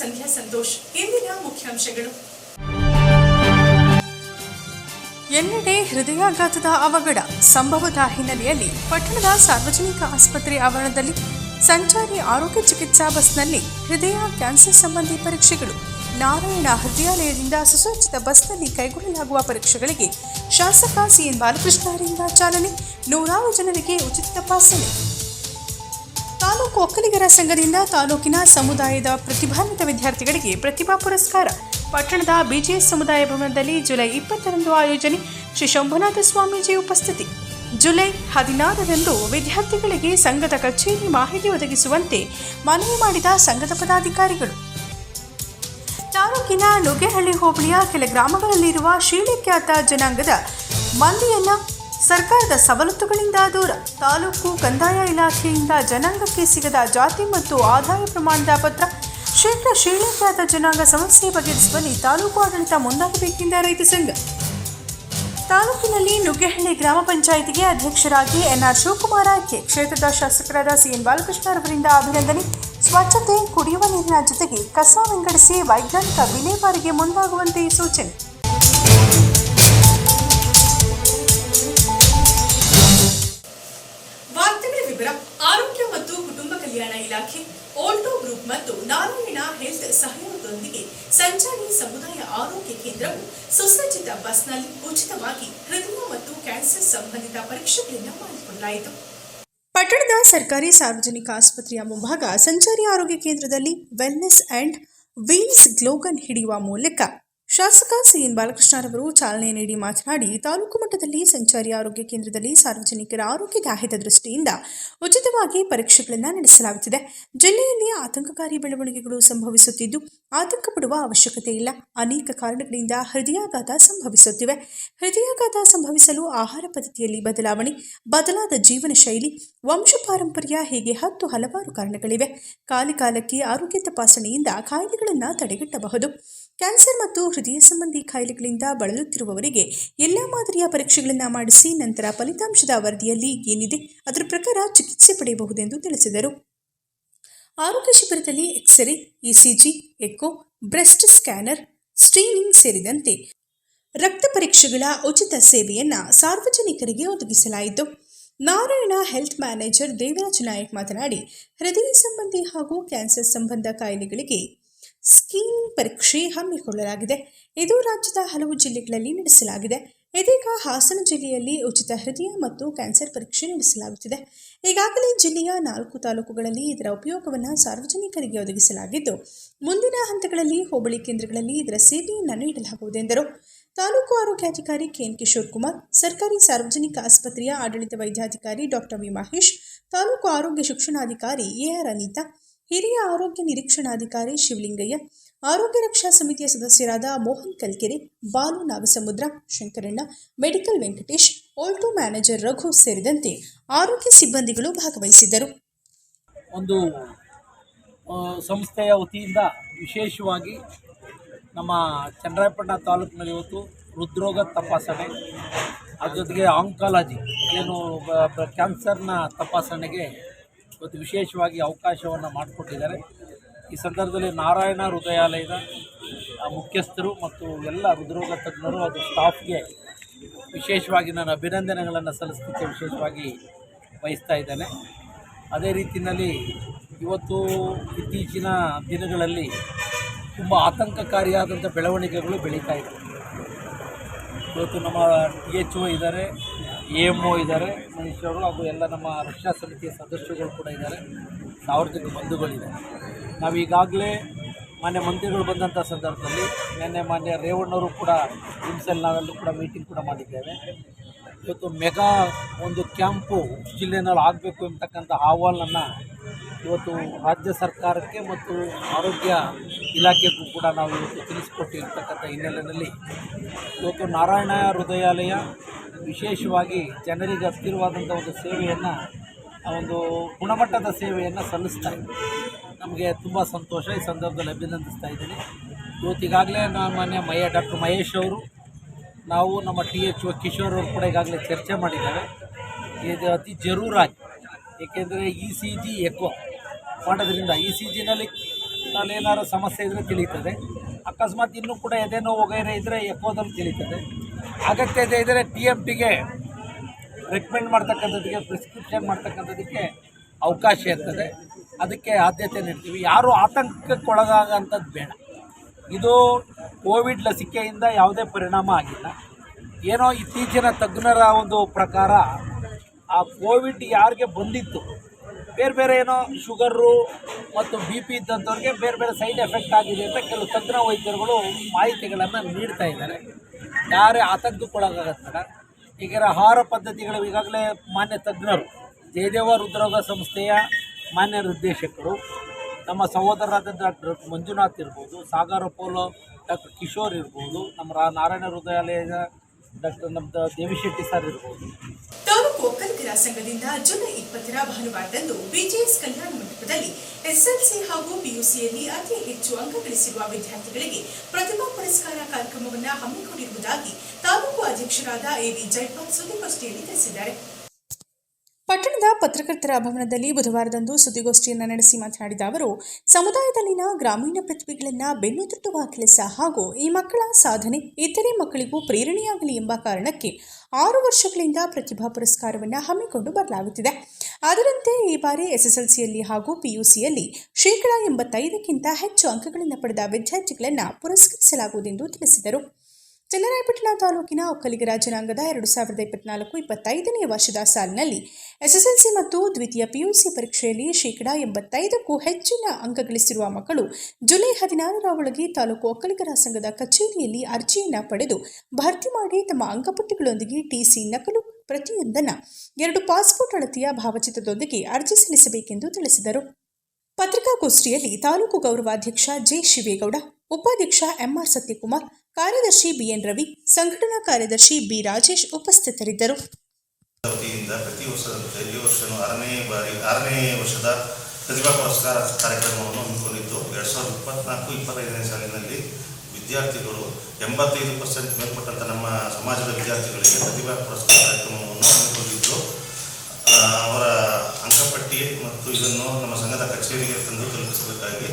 ಸಂಧ್ಯಾ ಸಂತೋಷ್ ಇಂದಿನ ಮುಖ್ಯಾಂಶಗಳು. ಎಲ್ಲೆಡೆ ಹೃದಯಾಘಾತದ ಅವಘಡ ಸಂಭವದ ಹಿನ್ನೆಲೆಯಲ್ಲಿ ಪಟ್ಟಣದ ಸಾರ್ವಜನಿಕ ಆಸ್ಪತ್ರೆ ಆವರಣದಲ್ಲಿ ಸಂಚಾರಿ ಆರೋಗ್ಯ ಚಿಕಿತ್ಸಾ ಬಸ್ನಲ್ಲಿ ಹೃದಯ ಕ್ಯಾನ್ಸರ್ ಸಂಬಂಧಿ ಪರೀಕ್ಷೆಗಳು. ನಾರಾಯಣ ಹೃದಯಾಲಯದಿಂದ ಸುಸಜ್ಜಿತ ಬಸ್ನಲ್ಲಿ ಕೈಗೊಳ್ಳಲಾಗುವ ಪರೀಕ್ಷೆಗಳಿಗೆ ಶಾಸಕ ಸಿಎನ್ ಬಾಲಕೃಷ್ಣ ಅವರಿಂದ ಚಾಲನೆ. ನೂರಾರು ಜನರಿಗೆ ಉಚಿತ ತಪಾಸಣೆ ತಾಲೂಕು ಸಂಘದಿಂದ ತಾಲೂಕಿನ ಸಮುದಾಯದ ಪ್ರತಿಭಾನ್ವಿತ ವಿದ್ಯಾರ್ಥಿಗಳಿಗೆ ಪ್ರತಿಭಾ ಪುರಸ್ಕಾರ. ಪಟ್ಟಣದ ಬಿಜಿಎಸ್ ಸಮುದಾಯ ಭವನದಲ್ಲಿ ಜುಲೈ ಇಪ್ಪತ್ತರಂದು ಆಯೋಜನೆ. ಶ್ರೀ ಶಂಭುನಾಥ ಸ್ವಾಮೀಜಿ ಉಪಸ್ಥಿತಿ. ಜುಲೈ ಹದಿನಾರರಂದು ವಿದ್ಯಾರ್ಥಿಗಳಿಗೆ ಸಂಘದ ಕಚೇರಿ ಮಾಹಿತಿ ಒದಗಿಸುವಂತೆ ಮನವಿ ಮಾಡಿದ ಸಂಘದ ಪದಾಧಿಕಾರಿಗಳು. ತಾಲೂಕಿನ ನುಗ್ಗೆಹಳ್ಳಿ ಹೋಬಳಿಯ ಕೆಲ ಗ್ರಾಮಗಳಲ್ಲಿರುವ ಶ್ರೀಲಿಖ್ಯಾತ ಜನಾಂಗದ ಮಂದಿಯನ್ನ ಸರ್ಕಾರದ ಸವಲತ್ತುಗಳಿಂದ ದೂರ. ತಾಲೂಕು ಕಂದಾಯ ಇಲಾಖೆಯಿಂದ ಜನಾಂಗಕ್ಕೆ ಸಿಗದ ಜಾತಿ ಮತ್ತು ಆದಾಯ ಪ್ರಮಾಣದ ಪತ್ರ ಶೀಘ್ರ ಶ್ರೀಲಂಕಾದ ಜನಾಂಗ ಸಮಸ್ಯೆ ಬಗೆಹರಿಸುವಲ್ಲಿ ತಾಲೂಕು ಆಡಳಿತ ಮುಂದಾಗಬೇಕೆಂದ ರೈತ ಸಂಘ. ತಾಲೂಕಿನಲ್ಲಿ ನುಗ್ಗೆಹಳ್ಳಿ ಗ್ರಾಮ ಪಂಚಾಯಿತಿಗೆ ಅಧ್ಯಕ್ಷರಾಗಿ ಎನ್ಆರ್ ಶಿವಕುಮಾರ್ ಆಯ್ಕೆ. ಕ್ಷೇತ್ರದ ಶಾಸಕರಾದ ಸಿಎನ್ ಬಾಲಕೃಷ್ಣ ಅವರಿಂದ ಅಭಿನಂದನೆ. ಸ್ವಚ್ಛತೆ, ಕುಡಿಯುವ ನೀರಿನ ಜೊತೆಗೆ ಕಸ ವಿಂಗಡಿಸಿ ವೈಜ್ಞಾನಿಕ ವಿಲೇವಾರಿಗೆ ಮುಂದಾಗುವಂತೆ ಸೂಚನೆ. ಇಲಾಖೆ, ಓಲ್ಟೋ ಗ್ರೂಪ್ ಮತ್ತು ನಾರಾಯಣ ಹೆಲ್ತ್ ಸಹಯೋಗದೊಂದಿಗೆ ಸಂಚಾರಿ ಸಮುದಾಯ ಆರೋಗ್ಯ ಕೇಂದ್ರವು ಸುಸಜ್ಜಿತ ಬಸ್ನಲ್ಲಿ ಉಚಿತವಾಗಿ ಹೃದಯ ಮತ್ತು ಕ್ಯಾನ್ಸರ್ ಸಂಬಂಧಿತ ಪರೀಕ್ಷೆಗಳನ್ನು ಮಾಡಿಕೊಳ್ಳಲಾಯಿತು. ಪಟ್ಟಣದ ಸರ್ಕಾರಿ ಸಾರ್ವಜನಿಕ ಆಸ್ಪತ್ರೆಯ ಮುಂಭಾಗ ಸಂಚಾರಿ ಆರೋಗ್ಯ ಕೇಂದ್ರದಲ್ಲಿ ವೆಲ್ನೆಸ್ ಅಂಡ್ ವೀಲ್ಸ್ ಗ್ಲೋಗನ್ ಹಿಡಿಯುವ ಮೂಲಕ ಶಾಸಕ ಸಿಎನ್ ಬಾಲಕೃಷ್ಣರವರು ಚಾಲನೆ ನೀಡಿ ಮಾತನಾಡಿ, ತಾಲೂಕು ಮಟ್ಟದಲ್ಲಿ ಸಂಚಾರಿ ಆರೋಗ್ಯ ಕೇಂದ್ರದಲ್ಲಿ ಸಾರ್ವಜನಿಕರ ಆರೋಗ್ಯದ ಹಿತದೃಷ್ಟಿಯಿಂದ ಉಚಿತವಾಗಿ ಪರೀಕ್ಷೆಗಳನ್ನು ನಡೆಸಲಾಗುತ್ತಿದೆ. ಜಿಲ್ಲೆಯಲ್ಲಿ ಆತಂಕಕಾರಿ ಬೆಳವಣಿಗೆಗಳು ಸಂಭವಿಸುತ್ತಿದ್ದು ಆತಂಕ ಪಡುವ ಅವಶ್ಯಕತೆ ಇಲ್ಲ. ಅನೇಕ ಕಾರಣಗಳಿಂದ ಹೃದಯಾಘಾತ ಸಂಭವಿಸುತ್ತಿವೆ. ಹೃದಯಾಘಾತ ಸಂಭವಿಸಲು ಆಹಾರ ಪದ್ಧತಿಯಲ್ಲಿ ಬದಲಾವಣೆ, ಬದಲಾದ ಜೀವನ ಶೈಲಿ, ವಂಶ ಪಾರಂಪರ್ಯ ಹೀಗೆ ಹತ್ತು ಹಲವಾರು ಕಾರಣಗಳಿವೆ. ಕಾಲಕಾಲಕ್ಕೆ ಆರೋಗ್ಯ ತಪಾಸಣೆಯಿಂದ ಕಾಯಿಲೆಗಳನ್ನು ತಡೆಗಟ್ಟಬಹುದು. ಕ್ಯಾನ್ಸರ್ ಮತ್ತು ಹೃದಯ ಸಂಬಂಧಿ ಕಾಯಿಲೆಗಳಿಂದ ಬಳಲುತ್ತಿರುವವರಿಗೆ ಎಲ್ಲ ಮಾದರಿಯ ಪರೀಕ್ಷೆಗಳನ್ನು ಮಾಡಿಸಿ ನಂತರ ಫಲಿತಾಂಶದ ವರದಿಯಲ್ಲಿ ಏನಿದೆ ಅದರ ಪ್ರಕಾರ ಚಿಕಿತ್ಸೆ ಪಡೆಯಬಹುದೆಂದು ತಿಳಿಸಿದರು. ಆರೋಗ್ಯ ಶಿಬಿರದಲ್ಲಿ x ray, ECG, echo, breast scanner, screening ಸೇರಿದಂತೆ ರಕ್ತ ಪರೀಕ್ಷೆಗಳ ಉಚಿತ ಸೇವೆಯನ್ನು ಸಾರ್ವಜನಿಕರಿಗೆ ಒದಗಿಸಲಾಯಿತು. ನಾರಾಯಣ ಹೆಲ್ತ್ ಮ್ಯಾನೇಜರ್ ದೇವರಾಜ ನಾಯಕ್ ಮಾತನಾಡಿ, ಹೃದಯ ಸಂಬಂಧಿ ಹಾಗೂ ಕ್ಯಾನ್ಸರ್ ಸಂಬಂಧ ಕಾಯಿಲೆಗಳಿಗೆ ಸ್ಕ್ರೀನಿಂಗ್ ಪರೀಕ್ಷೆ ಹಮ್ಮಿಕೊಳ್ಳಲಾಗಿದೆ. ಇದು ರಾಜ್ಯದ ಹಲವು ಜಿಲ್ಲೆಗಳಲ್ಲಿ ನಡೆಸಲಾಗಿದೆ. ಇದೀಗ ಹಾಸನ ಜಿಲ್ಲೆಯಲ್ಲಿ ಉಚಿತ ಹೃದಯ ಮತ್ತು ಕ್ಯಾನ್ಸರ್ ಪರೀಕ್ಷೆ ನಡೆಸಲಾಗುತ್ತಿದೆ. ಈಗಾಗಲೇ ಜಿಲ್ಲೆಯ ನಾಲ್ಕು ತಾಲೂಕುಗಳಲ್ಲಿ ಇದರ ಉಪಯೋಗವನ್ನು ಸಾರ್ವಜನಿಕರಿಗೆ ಒದಗಿಸಲಾಗಿದ್ದು, ಮುಂದಿನ ಹಂತಗಳಲ್ಲಿ ಹೋಬಳಿ ಕೇಂದ್ರಗಳಲ್ಲಿ ಇದರ ಸೇವೆಯನ್ನು ನೀಡಲಾಗುವುದೆಂದರು ತಾಲೂಕು ಆರೋಗ್ಯಾಧಿಕಾರಿ ಕೆಎನ್ ಕಿಶೋರ್ ಕುಮಾರ್, ಸರ್ಕಾರಿ ಸಾರ್ವಜನಿಕ ಆಸ್ಪತ್ರೆಯ ಆಡಳಿತ ವೈದ್ಯಾಧಿಕಾರಿ ಡಾಕ್ಟರ್ ವಿ. ಮಹೇಶ್, ತಾಲೂಕು ಆರೋಗ್ಯ ಶಿಕ್ಷಣಾಧಿಕಾರಿ ಎಆರ್ ಅನಿತಾ ಹಿರಿಯ ಆರೋಗ್ಯ ನಿರೀಕ್ಷಣಾಧಿಕಾರಿ ಶಿವಲಿಂಗಯ್ಯ, ಆರೋಗ್ಯ ರಕ್ಷಾ ಸಮಿತಿಯ ಸದಸ್ಯರಾದ ಮೋಹನ್ ಕಲ್ಕೆರೆ ಬಾಲು ನಾಗಸಮುದ್ರ, ಶಂಕರಣ್ಣ, ಮೆಡಿಕಲ್ ವೆಂಕಟೇಶ್ ಓಲ್ಟು ಮ್ಯಾನೇಜರ್ ರಘು ಸೇರಿದಂತೆ ಆರೋಗ್ಯ ಸಿಬ್ಬಂದಿಗಳು ಭಾಗವಹಿಸಿದ್ದರು. ಒಂದು ಸಂಸ್ಥೆಯ ವತಿಯಿಂದ ವಿಶೇಷವಾಗಿ ನಮ್ಮ ಚನ್ನರಾಯಪಟ್ಟಣ ತಾಲೂಕಿನಲ್ಲಿ ಇವತ್ತು ಹೃದ್ರೋಗ ತಪಾಸಣೆ, ಅದ್ರ ಜೊತೆಗೆ ಆಂಕಾಲಜಿ ಏನು ಕ್ಯಾನ್ಸರ್ನ ತಪಾಸಣೆಗೆ ಇವತ್ತು ವಿಶೇಷವಾಗಿ ಅವಕಾಶವನ್ನು ಮಾಡಿಕೊಟ್ಟಿದ್ದಾರೆ. ಈ ಸಂದರ್ಭದಲ್ಲಿ ನಾರಾಯಣ ಹೃದಯಾಲಯದ ಮುಖ್ಯಸ್ಥರು ಮತ್ತು ಎಲ್ಲ ಹೃದ್ರೋಗ ತಜ್ಞರು ಅದು ಸ್ಟಾಫ್ಗೆ ವಿಶೇಷವಾಗಿ ನಾನು ಅಭಿನಂದನೆಗಳನ್ನು ಸಲ್ಲಿಸಲಿಕ್ಕೆ ವಿಶೇಷವಾಗಿ ಬಯಸ್ತಾ ಇದ್ದೇನೆ. ಅದೇ ರೀತಿಯಲ್ಲಿ ಇವತ್ತು ಇತ್ತೀಚಿನ ದಿನಗಳಲ್ಲಿ ತುಂಬ ಆತಂಕಕಾರಿಯಾದಂಥ ಬೆಳವಣಿಗೆಗಳು ಬೆಳೀತಾ ಇವತ್ತು ನಮ್ಮ ಟಿ ಎಚ್ ಒ ಇದ್ದಾರೆ ಎ ಎಂ ಒ ಇದ್ದಾರೆ ಮನುಷ್ಯರು ಹಾಗೂ ಎಲ್ಲ ನಮ್ಮ ರಕ್ಷಾ ಸಮಿತಿಯ ಸದಸ್ಯರುಗಳು ಕೂಡ ಇದ್ದಾರೆ. ಸಾರ್ವಜನಿಕ ಬಂಧುಗಳಿದ್ದಾರೆ ನಾವೀಗಾಗಲೇ ಮಾನ್ಯ ಮಂತ್ರಿಗಳು ಬಂದಂಥ ಸಂದರ್ಭದಲ್ಲಿ ನಿನ್ನೆ ಮಾನ್ಯ ರೇವಣ್ಣವರು ಕೂಡ ಹಿಂಸೆಯಲ್ಲಿ ನಾವೆಲ್ಲರೂ ಕೂಡ ಮೀಟಿಂಗ್ ಕೂಡ ಮಾಡಿದ್ದೇವೆ. ಇವತ್ತು ಮೆಗಾ ಒಂದು ಕ್ಯಾಂಪು ಜಿಲ್ಲೆನಲ್ಲಿ ಆಗಬೇಕು ಎಂಬತಕ್ಕಂಥ ಅಹವಾಲನ್ನು ಇವತ್ತು ರಾಜ್ಯ ಸರ್ಕಾರಕ್ಕೆ ಮತ್ತು ಆರೋಗ್ಯ ಇಲಾಖೆಗೂ ಕೂಡ ನಾವು ಇವತ್ತು ತಿಳಿಸಿಕೊಟ್ಟಿರ್ತಕ್ಕಂಥ ಹಿನ್ನೆಲೆಯಲ್ಲಿ ಇವತ್ತು ನಾರಾಯಣ ಹೃದಯಾಲಯ ವಿಶೇಷವಾಗಿ ಜನರಿಗೆ ಹತ್ತಿರವಾದಂಥ ಒಂದು ಸೇವೆಯನ್ನು ಒಂದು ಗುಣಮಟ್ಟದ ಸೇವೆಯನ್ನು ಸಲ್ಲಿಸ್ತಾ ಇದೆ. ನಮಗೆ ತುಂಬ ಸಂತೋಷ. ಈ ಸಂದರ್ಭದಲ್ಲಿ ಅಭಿನಂದಿಸ್ತಾ ಇದ್ದೀನಿ. ಇವತ್ತಿಗಾಗಲೇ ನಾನು ಮಾನ್ಯ ಮಯ ಡಾಕ್ಟರ್ ಮಹೇಶ್ ಅವರು ನಾವು ನಮ್ಮ ಟಿ ಎಚ್ ಒ ಕಿಶೋರ್ ಅವರು ಕೂಡ ಈಗಾಗಲೇ ಚರ್ಚೆ ಮಾಡಿದ್ದಾರೆ. ಇದು ಅತಿ ಜರೂರಾಗಿ, ಏಕೆಂದರೆ ಇ ಸಿ ಜಿ ಎಕೋ, ಮಾಡೋದ್ರಿಂದ ಇ ಸಿ ಜಿನಲ್ಲಿ ಏನಾದ್ರು ಸಮಸ್ಯೆ ಇದ್ದರೆ ತಿಳಿತದೆ ಅಕಸ್ಮಾತ್ ಇನ್ನೂ ಕೂಡ ಎದೆನೋ ವಗೈರೆ ಇದ್ದರೆ ಎಕೋದಲ್ಲಿ ತಿಳಿತದೆ ಅಗತ್ಯತೆ ಇದ್ದರೆ ಟಿ ಎಂ ಟಿಗೆ ರೆಕಮೆಂಡ್ ಮಾಡ್ತಕ್ಕಂಥದ್ದಕ್ಕೆ ಪ್ರಿಸ್ಕ್ರಿಪ್ಷನ್ ಮಾಡ್ತಕ್ಕಂಥದ್ದಕ್ಕೆ ಅವಕಾಶ ಇರ್ತದೆ. ಅದಕ್ಕೆ ಆದ್ಯತೆ ನೀಡ್ತೀವಿ. ಯಾರು ಆತಂಕಕ್ಕೆ ಒಳಗಾಗಂಥದ್ದು ಬೇಡ. ಇದು ಕೋವಿಡ್ ಲಸಿಕೆಯಿಂದ ಯಾವುದೇ ಪರಿಣಾಮ ಆಗಿಲ್ಲ. ಏನೋ ಇತ್ತೀಚಿನ ತಜ್ಞರ ಒಂದು ಪ್ರಕಾರ ಆ ಕೋವಿಡ್ ಯಾರಿಗೆ ಬಂದಿತ್ತು, ಬೇರೆ ಬೇರೆ ಏನೋ ಶುಗರು ಮತ್ತು ಬಿ ಪಿ ಇದ್ದಂಥವ್ರಿಗೆ ಬೇರೆ ಬೇರೆ ಸೈಡ್ ಎಫೆಕ್ಟ್ ಆಗಿದೆ ಅಂತ ಕೆಲವು ತಜ್ಞ ವೈದ್ಯರುಗಳು ಮಾಹಿತಿಗಳನ್ನು ನೀಡ್ತಾ ಇದ್ದಾರೆ. ಯಾರೇ ಆತಂಕಕ್ಕೊಳಗಾಗತ್ತಡ ಈಗ ಆಹಾರ ಪದ್ಧತಿಗಳು ಈಗಾಗಲೇ ಮಾನ್ಯ ತಜ್ಞರು, ಜಯದೇವ ಹೃದ್ರೋಗ ಸಂಸ್ಥೆಯ ಮಾನ್ಯ ನಿರ್ದೇಶಕರು ನಮ್ಮ ಸಹೋದರರಾದ ಡಾಕ್ಟರ್ ಮಂಜುನಾಥ್ ಇರ್ಬೋದು, ಸಾಗರ ಪೋಲೋ ಡಾಕ್ಟರ್ ಕಿಶೋರ್ ಇರ್ಬೋದು, ನಮ್ಮ ನಾರಾಯಣ ಹೃದಯಾಲಯದ ಡಾಕ್ಟರ್ ನಮ್ದು ದೇವಿಶೆಟ್ಟಿ ಸರ್ ಇರ್ಬೋದು. ತಾಲೂಕು ಒಕ್ಕಲಿಗರ ಸಂಘದಿಂದ ಜುಲೈ ಇಪ್ಪತ್ತರ ಭಾನುವಾರದಂದು ಬಿಜೆಎಸ್ ಕಲ್ಯಾಣ ಮಂಟಪದಲ್ಲಿ ಎಸ್ಎಲ್ಸಿ ಹಾಗೂ ಪಿಯುಸಿಯಲ್ಲಿ ಅತಿ ಹೆಚ್ಚು ಅಂಕ ಗಳಿಸಿರುವ ವಿದ್ಯಾರ್ಥಿಗಳಿಗೆ ಪ್ರತಿಭಾ ಪುರಸ್ಕಾರ ಕಾರ್ಯಕ್ರಮವನ್ನು ಹಮ್ಮಿಕೊಂಡಿರುವುದಾಗಿ ತಾಲೂಕು ಅಧ್ಯಕ್ಷರಾದ ಎವಿ ಜೈಪಾಲ್ ಸುದ್ದಿಗೋಷ್ಠಿಯಲ್ಲಿ ತಿಳಿಸಿದ್ದಾರೆ. ಪಟ್ಟಣದ ಪತ್ರಕರ್ತರ ಭವನದಲ್ಲಿ ಬುಧವಾರದಂದು ಸುದ್ದಿಗೋಷ್ಠಿಯನ್ನು ನಡೆಸಿ ಮಾತನಾಡಿದ ಅವರು, ಸಮುದಾಯದಲ್ಲಿನ ಗ್ರಾಮೀಣ ಪ್ರತಿಭೆಗಳನ್ನು ಬೆನ್ನುತಟ್ಟುವ ಕೆಲಸ ಹಾಗೂ ಈ ಮಕ್ಕಳ ಸಾಧನೆ ಇತರೆ ಮಕ್ಕಳಿಗೂ ಪ್ರೇರಣೆಯಾಗಲಿ ಎಂಬ ಕಾರಣಕ್ಕೆ ಆರು ವರ್ಷಗಳಿಂದ ಪ್ರತಿಭಾ ಪುರಸ್ಕಾರವನ್ನು ಹಮ್ಮಿಕೊಂಡು ಬರಲಾಗುತ್ತಿದೆ ಅದರಂತೆ ಈ ಬಾರಿ ಎಸ್ಎಸ್ಎಲ್ಸಿಯಲ್ಲಿ ಹಾಗೂ ಪಿಯುಸಿಯಲ್ಲಿ ಶೇಕಡಾ ಎಂಬತ್ತೈದಕ್ಕಿಂತ ಹೆಚ್ಚು ಅಂಕಗಳನ್ನು ಪಡೆದ ವಿದ್ಯಾರ್ಥಿಗಳನ್ನು ಪುರಸ್ಕರಿಸಲಾಗುವುದೆಂದು ತಿಳಿಸಿದರು. ಚನ್ನರಾಯಪಟ್ಟಣ ತಾಲೂಕಿನ ಒಕ್ಕಲಿಗರ ಜನಾಂಗದ ಎರಡು ಸಾವಿರದ ಇಪ್ಪತ್ನಾಲ್ಕು ಇಪ್ಪತ್ತೈದನೇ ವರ್ಷದ ಸಾಲಿನಲ್ಲಿ ಎಸ್ಎಸ್ಎಲ್ಸಿ ಮತ್ತು ದ್ವಿತೀಯ ಪಿಯುಸಿ ಪರೀಕ್ಷೆಯಲ್ಲಿ ಶೇಕಡಾ ಎಂಬತ್ತೈದಕ್ಕೂ ಹೆಚ್ಚಿನ ಅಂಕ ಗಳಿಸಿರುವ ಮಕ್ಕಳು ಜುಲೈ ಹದಿನಾರರ ಒಳಗೆ ತಾಲೂಕು ಒಕ್ಕಲಿಗರ ಸಂಘದ ಕಚೇರಿಯಲ್ಲಿ ಅರ್ಜಿಯನ್ನು ಪಡೆದು ಭರ್ತಿ ಮಾಡಿ ತಮ್ಮ ಅಂಕಪಟ್ಟಿಗಳೊಂದಿಗೆ ಟಿಸಿ ನಕಲು ಪ್ರತಿಯೊಂದನ್ನು ಎರಡು ಪಾಸ್ಪೋರ್ಟ್ ಅಳತೆಯ ಭಾವಚಿತ್ರದೊಂದಿಗೆ ಅರ್ಜಿ ಸಲ್ಲಿಸಬೇಕೆಂದು ತಿಳಿಸಿದರು. ಪತ್ರಿಕಾಗೋಷ್ಠಿಯಲ್ಲಿ ತಾಲೂಕು ಗೌರವಾಧ್ಯಕ್ಷ ಜೆ ಶಿವೇಗೌಡ ಉಪಾಧ್ಯಕ್ಷ ಎಂಆರ್ ಸತ್ಯಕುಮಾರ್, ಕಾರ್ಯದರ್ಶಿ ಬಿಎನ್ ರವಿ, ಸಂಘಟನಾ ಕಾರ್ಯದರ್ಶಿ ಬಿ ರಾಜೇಶ್ ಉಪಸ್ಥಿತರಿದ್ದರು. ಪ್ರತಿ ವರ್ಷದಂತೆ ಈ ವರ್ಷನೂ ಆರನೇ ಬಾರಿ, ಆರನೇ ವರ್ಷದ ಪ್ರತಿಭಾ ಪುರಸ್ಕಾರ ಕಾರ್ಯಕ್ರಮವನ್ನು ಹಮ್ಮಿಕೊಂಡಿದ್ದು, ಎರಡು ಸಾವಿರದ ಇಪ್ಪತ್ನಾಲ್ಕು, ಇಪ್ಪತ್ತೈದನೇ ಸಾಲಿನಲ್ಲಿ ವಿದ್ಯಾರ್ಥಿಗಳು ಎಂಬತ್ತೈದು ಪರ್ಸೆಂಟ್ ಮೇಲ್ಪಟ್ಟಂಥ ನಮ್ಮ ಸಮಾಜದ ವಿದ್ಯಾರ್ಥಿಗಳಿಗೆ ಪ್ರತಿಭಾ ಪುರಸ್ಕಾರ ಕಾರ್ಯಕ್ರಮವನ್ನು ಹಮ್ಮಿಕೊಂಡಿದ್ದು ಅವರ ಅಂಕಪಟ್ಟಿ ಮತ್ತು ಇದನ್ನು ನಮ್ಮ ಸಂಘದ ಕಚೇರಿಗೆ ತಂದು ತಲುಪಿಸಬೇಕಾಗಿ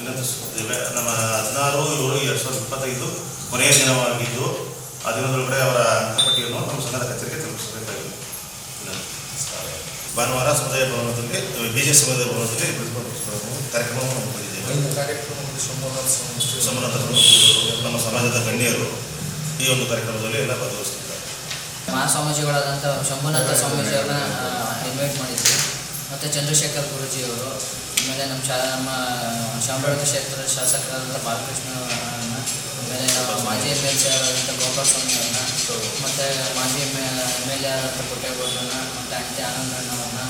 ವಿನಂತಿಸುತ್ತಿದ್ದೇವೆ ನಮ್ಮ ಹದಿನಾರು ಏಳು ಎರಡು ಸಾವಿರದ ಇಪ್ಪತ್ತೈದು ಕೊನೆಯ ದಿನವಾಗಿದ್ದು ಆ ದಿನದೊಳಗಡೆ ಅವರ ಅಂಕಪಟ್ಟಿಯನ್ನು ನಮ್ಮ ಸಂಘದ ಕಚೇರಿಗೆ ತಲುಪಿಸಬೇಕಾಗಿದೆ. ಭಾನುವಾರ ಸಮುದಾಯ ಭವನದಲ್ಲಿ ಬಿ ಜೆ ಸಮುದಾಯ ಭವನದಲ್ಲಿ ಕಾರ್ಯಕ್ರಮವನ್ನು ಹಮ್ಮಿಕೊಂಡಿದ್ದೇವೆ. ನಮ್ಮ ಸಮಾಜದ ಗಣ್ಯರು ಈ ಒಂದು ಕಾರ್ಯಕ್ರಮದಲ್ಲಿ ಎಲ್ಲ ಭಾಗವಹಿಸುತ್ತಿದ್ದಾರೆ. ಮಹಾಸ್ವಾಮೀಜಿಗಳಾದಂಥ ಶಂಭುನಾಥ ಸ್ವಾಮೀಜಿಯವ್ರನ್ನ ಇನ್ವೈಟ್ ಮಾಡಿದ್ವಿ. ಮತ್ತು ಚಂದ್ರಶೇಖರ್ ಗುರುಜಿಯವರು ಆಮೇಲೆ ನಮ್ಮ ಶಾ ನಮ್ಮ ಶಾಮರಾಜ ಕ್ಷೇತ್ರದ ಶಾಸಕರಾದಂಥ ಬಾಲಕೃಷ್ಣ ಆಮೇಲೆ ಮಾಜಿ ಎಂ ಎಲ್ ಸಿ ಆದಂಥ ಗೋಪಾಲ ಸ್ವಾಮಿ ಅವ್ರನ್ನ ಮತ್ತು ಮಾಜಿ ಎಂ ಎಂ ಎಲ್ ಎ ಆದಂಥ ಪುಟ್ಟೇಗೌಡರನ್ನ ಮತ್ತು ಅಂಟಿ ಆನಂದಣ್ಣವ್ರನ್ನ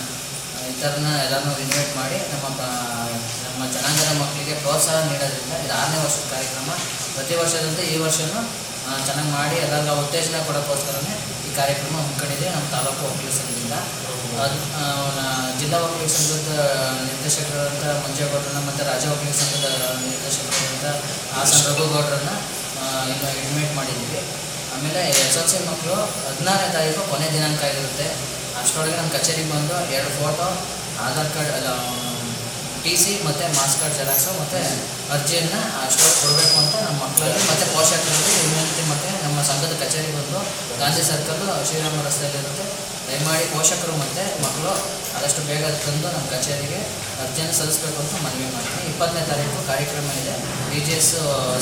ಈ ಥರನ ಎಲ್ಲರನ್ನೂ ಇನ್ವೈಟ್ ಮಾಡಿ ನಮ್ಮ ನಮ್ಮ ಜನಾಂಗದ ಮಕ್ಕಳಿಗೆ ಪ್ರೋತ್ಸಾಹ ನೀಡೋದ್ರಿಂದ ಇದು ಆರನೇ ವರ್ಷದ ಕಾರ್ಯಕ್ರಮ. ಪ್ರತಿ ವರ್ಷದಂತೆ ಈ ವರ್ಷವೂ ಚೆನ್ನಾಗಿ ಮಾಡಿ ಎಲ್ಲರಿಗೂ ಉತ್ತೇಜನ ಕೊಡೋಕ್ಕೋಸ್ಕರನೇ ಈ ಕಾರ್ಯಕ್ರಮ ಹಮ್ಮಿಕೊಂಡಿದೆ ನಮ್ಮ ತಾಲೂಕು ಒಕ್ಕಲಿಗ ಸಂಘದಿಂದ ಅದು ಆ, ನ- ಜಿಲ್ಲಾ ಒಕ್ಕಲಿಗ ಸಂಘದ ನಿರ್ದೇಶಕರಾದಂಥ ಮಂಜೇಗೌಡರನ್ನ ಮತ್ತು ರಾಜ್ಯ ಒಕ್ಕಲಿಗ ಸಂಘದ ನಿರ್ದೇಶಕರಾದಂಥ ಹಾಸನ್ ರಘುಗೌಡರನ್ನ ಇನ್ನು ಇನ್ವೈಟ್ ಮಾಡಿದ್ದೀವಿ ಆಮೇಲೆ ಎಸ್ ಎಲ್ ಸಿ ಮಕ್ಕಳು ಹದಿನಾರನೇ ತಾರೀಕು ಕೊನೆ ದಿನಾಂಕ ಆಗಿರುತ್ತೆ ಅಷ್ಟರೊಳಗೆ ನಮ್ಮ ಕಚೇರಿಗೆ ಬಂದು ಎರಡು ಫೋಟೋ ಆಧಾರ್ ಕಾರ್ಡ್ ಅಲ್ಲ ಟಿ ಸಿ ಮತ್ತು ಮಾಸ್ ಕಾರ್ಡ್ ಜೆರಾಕ್ಸು ಮತ್ತು ಅರ್ಜಿಯನ್ನು ಅಷ್ಟೊತ್ತು ಕೊಡಬೇಕು ಅಂತ ನಮ್ಮ ಮಕ್ಕಳಲ್ಲಿ ಮತ್ತು ಪೋಷಕರಲ್ಲಿ ವಿನಂತಿ ಮತ್ತು ನಮ್ಮ ಸಂಘದ ಕಚೇರಿ ಬಂದು ಗಾಂಧಿ ಸರ್ಕಲ್ಲು ಶ್ರೀರಾಮ ರಸ್ತೆಯಲ್ಲಿರುತ್ತೆ ದಯಮಾಡಿ ಪೋಷಕರು ಮತ್ತು ಮಕ್ಕಳು ಆದಷ್ಟು ಬೇಗ ತಂದು ನಮ್ಮ ಕಚೇರಿಗೆ ಅರ್ಜಿಯನ್ನು ಸಲ್ಲಿಸಬೇಕು ಅಂತ ಮನವಿ ಮಾಡ್ತೀನಿ. ಇಪ್ಪತ್ತನೇ ತಾರೀಕು ಕಾರ್ಯಕ್ರಮ ಇದೆ. ಬಿ ಜಿ ಎಸ್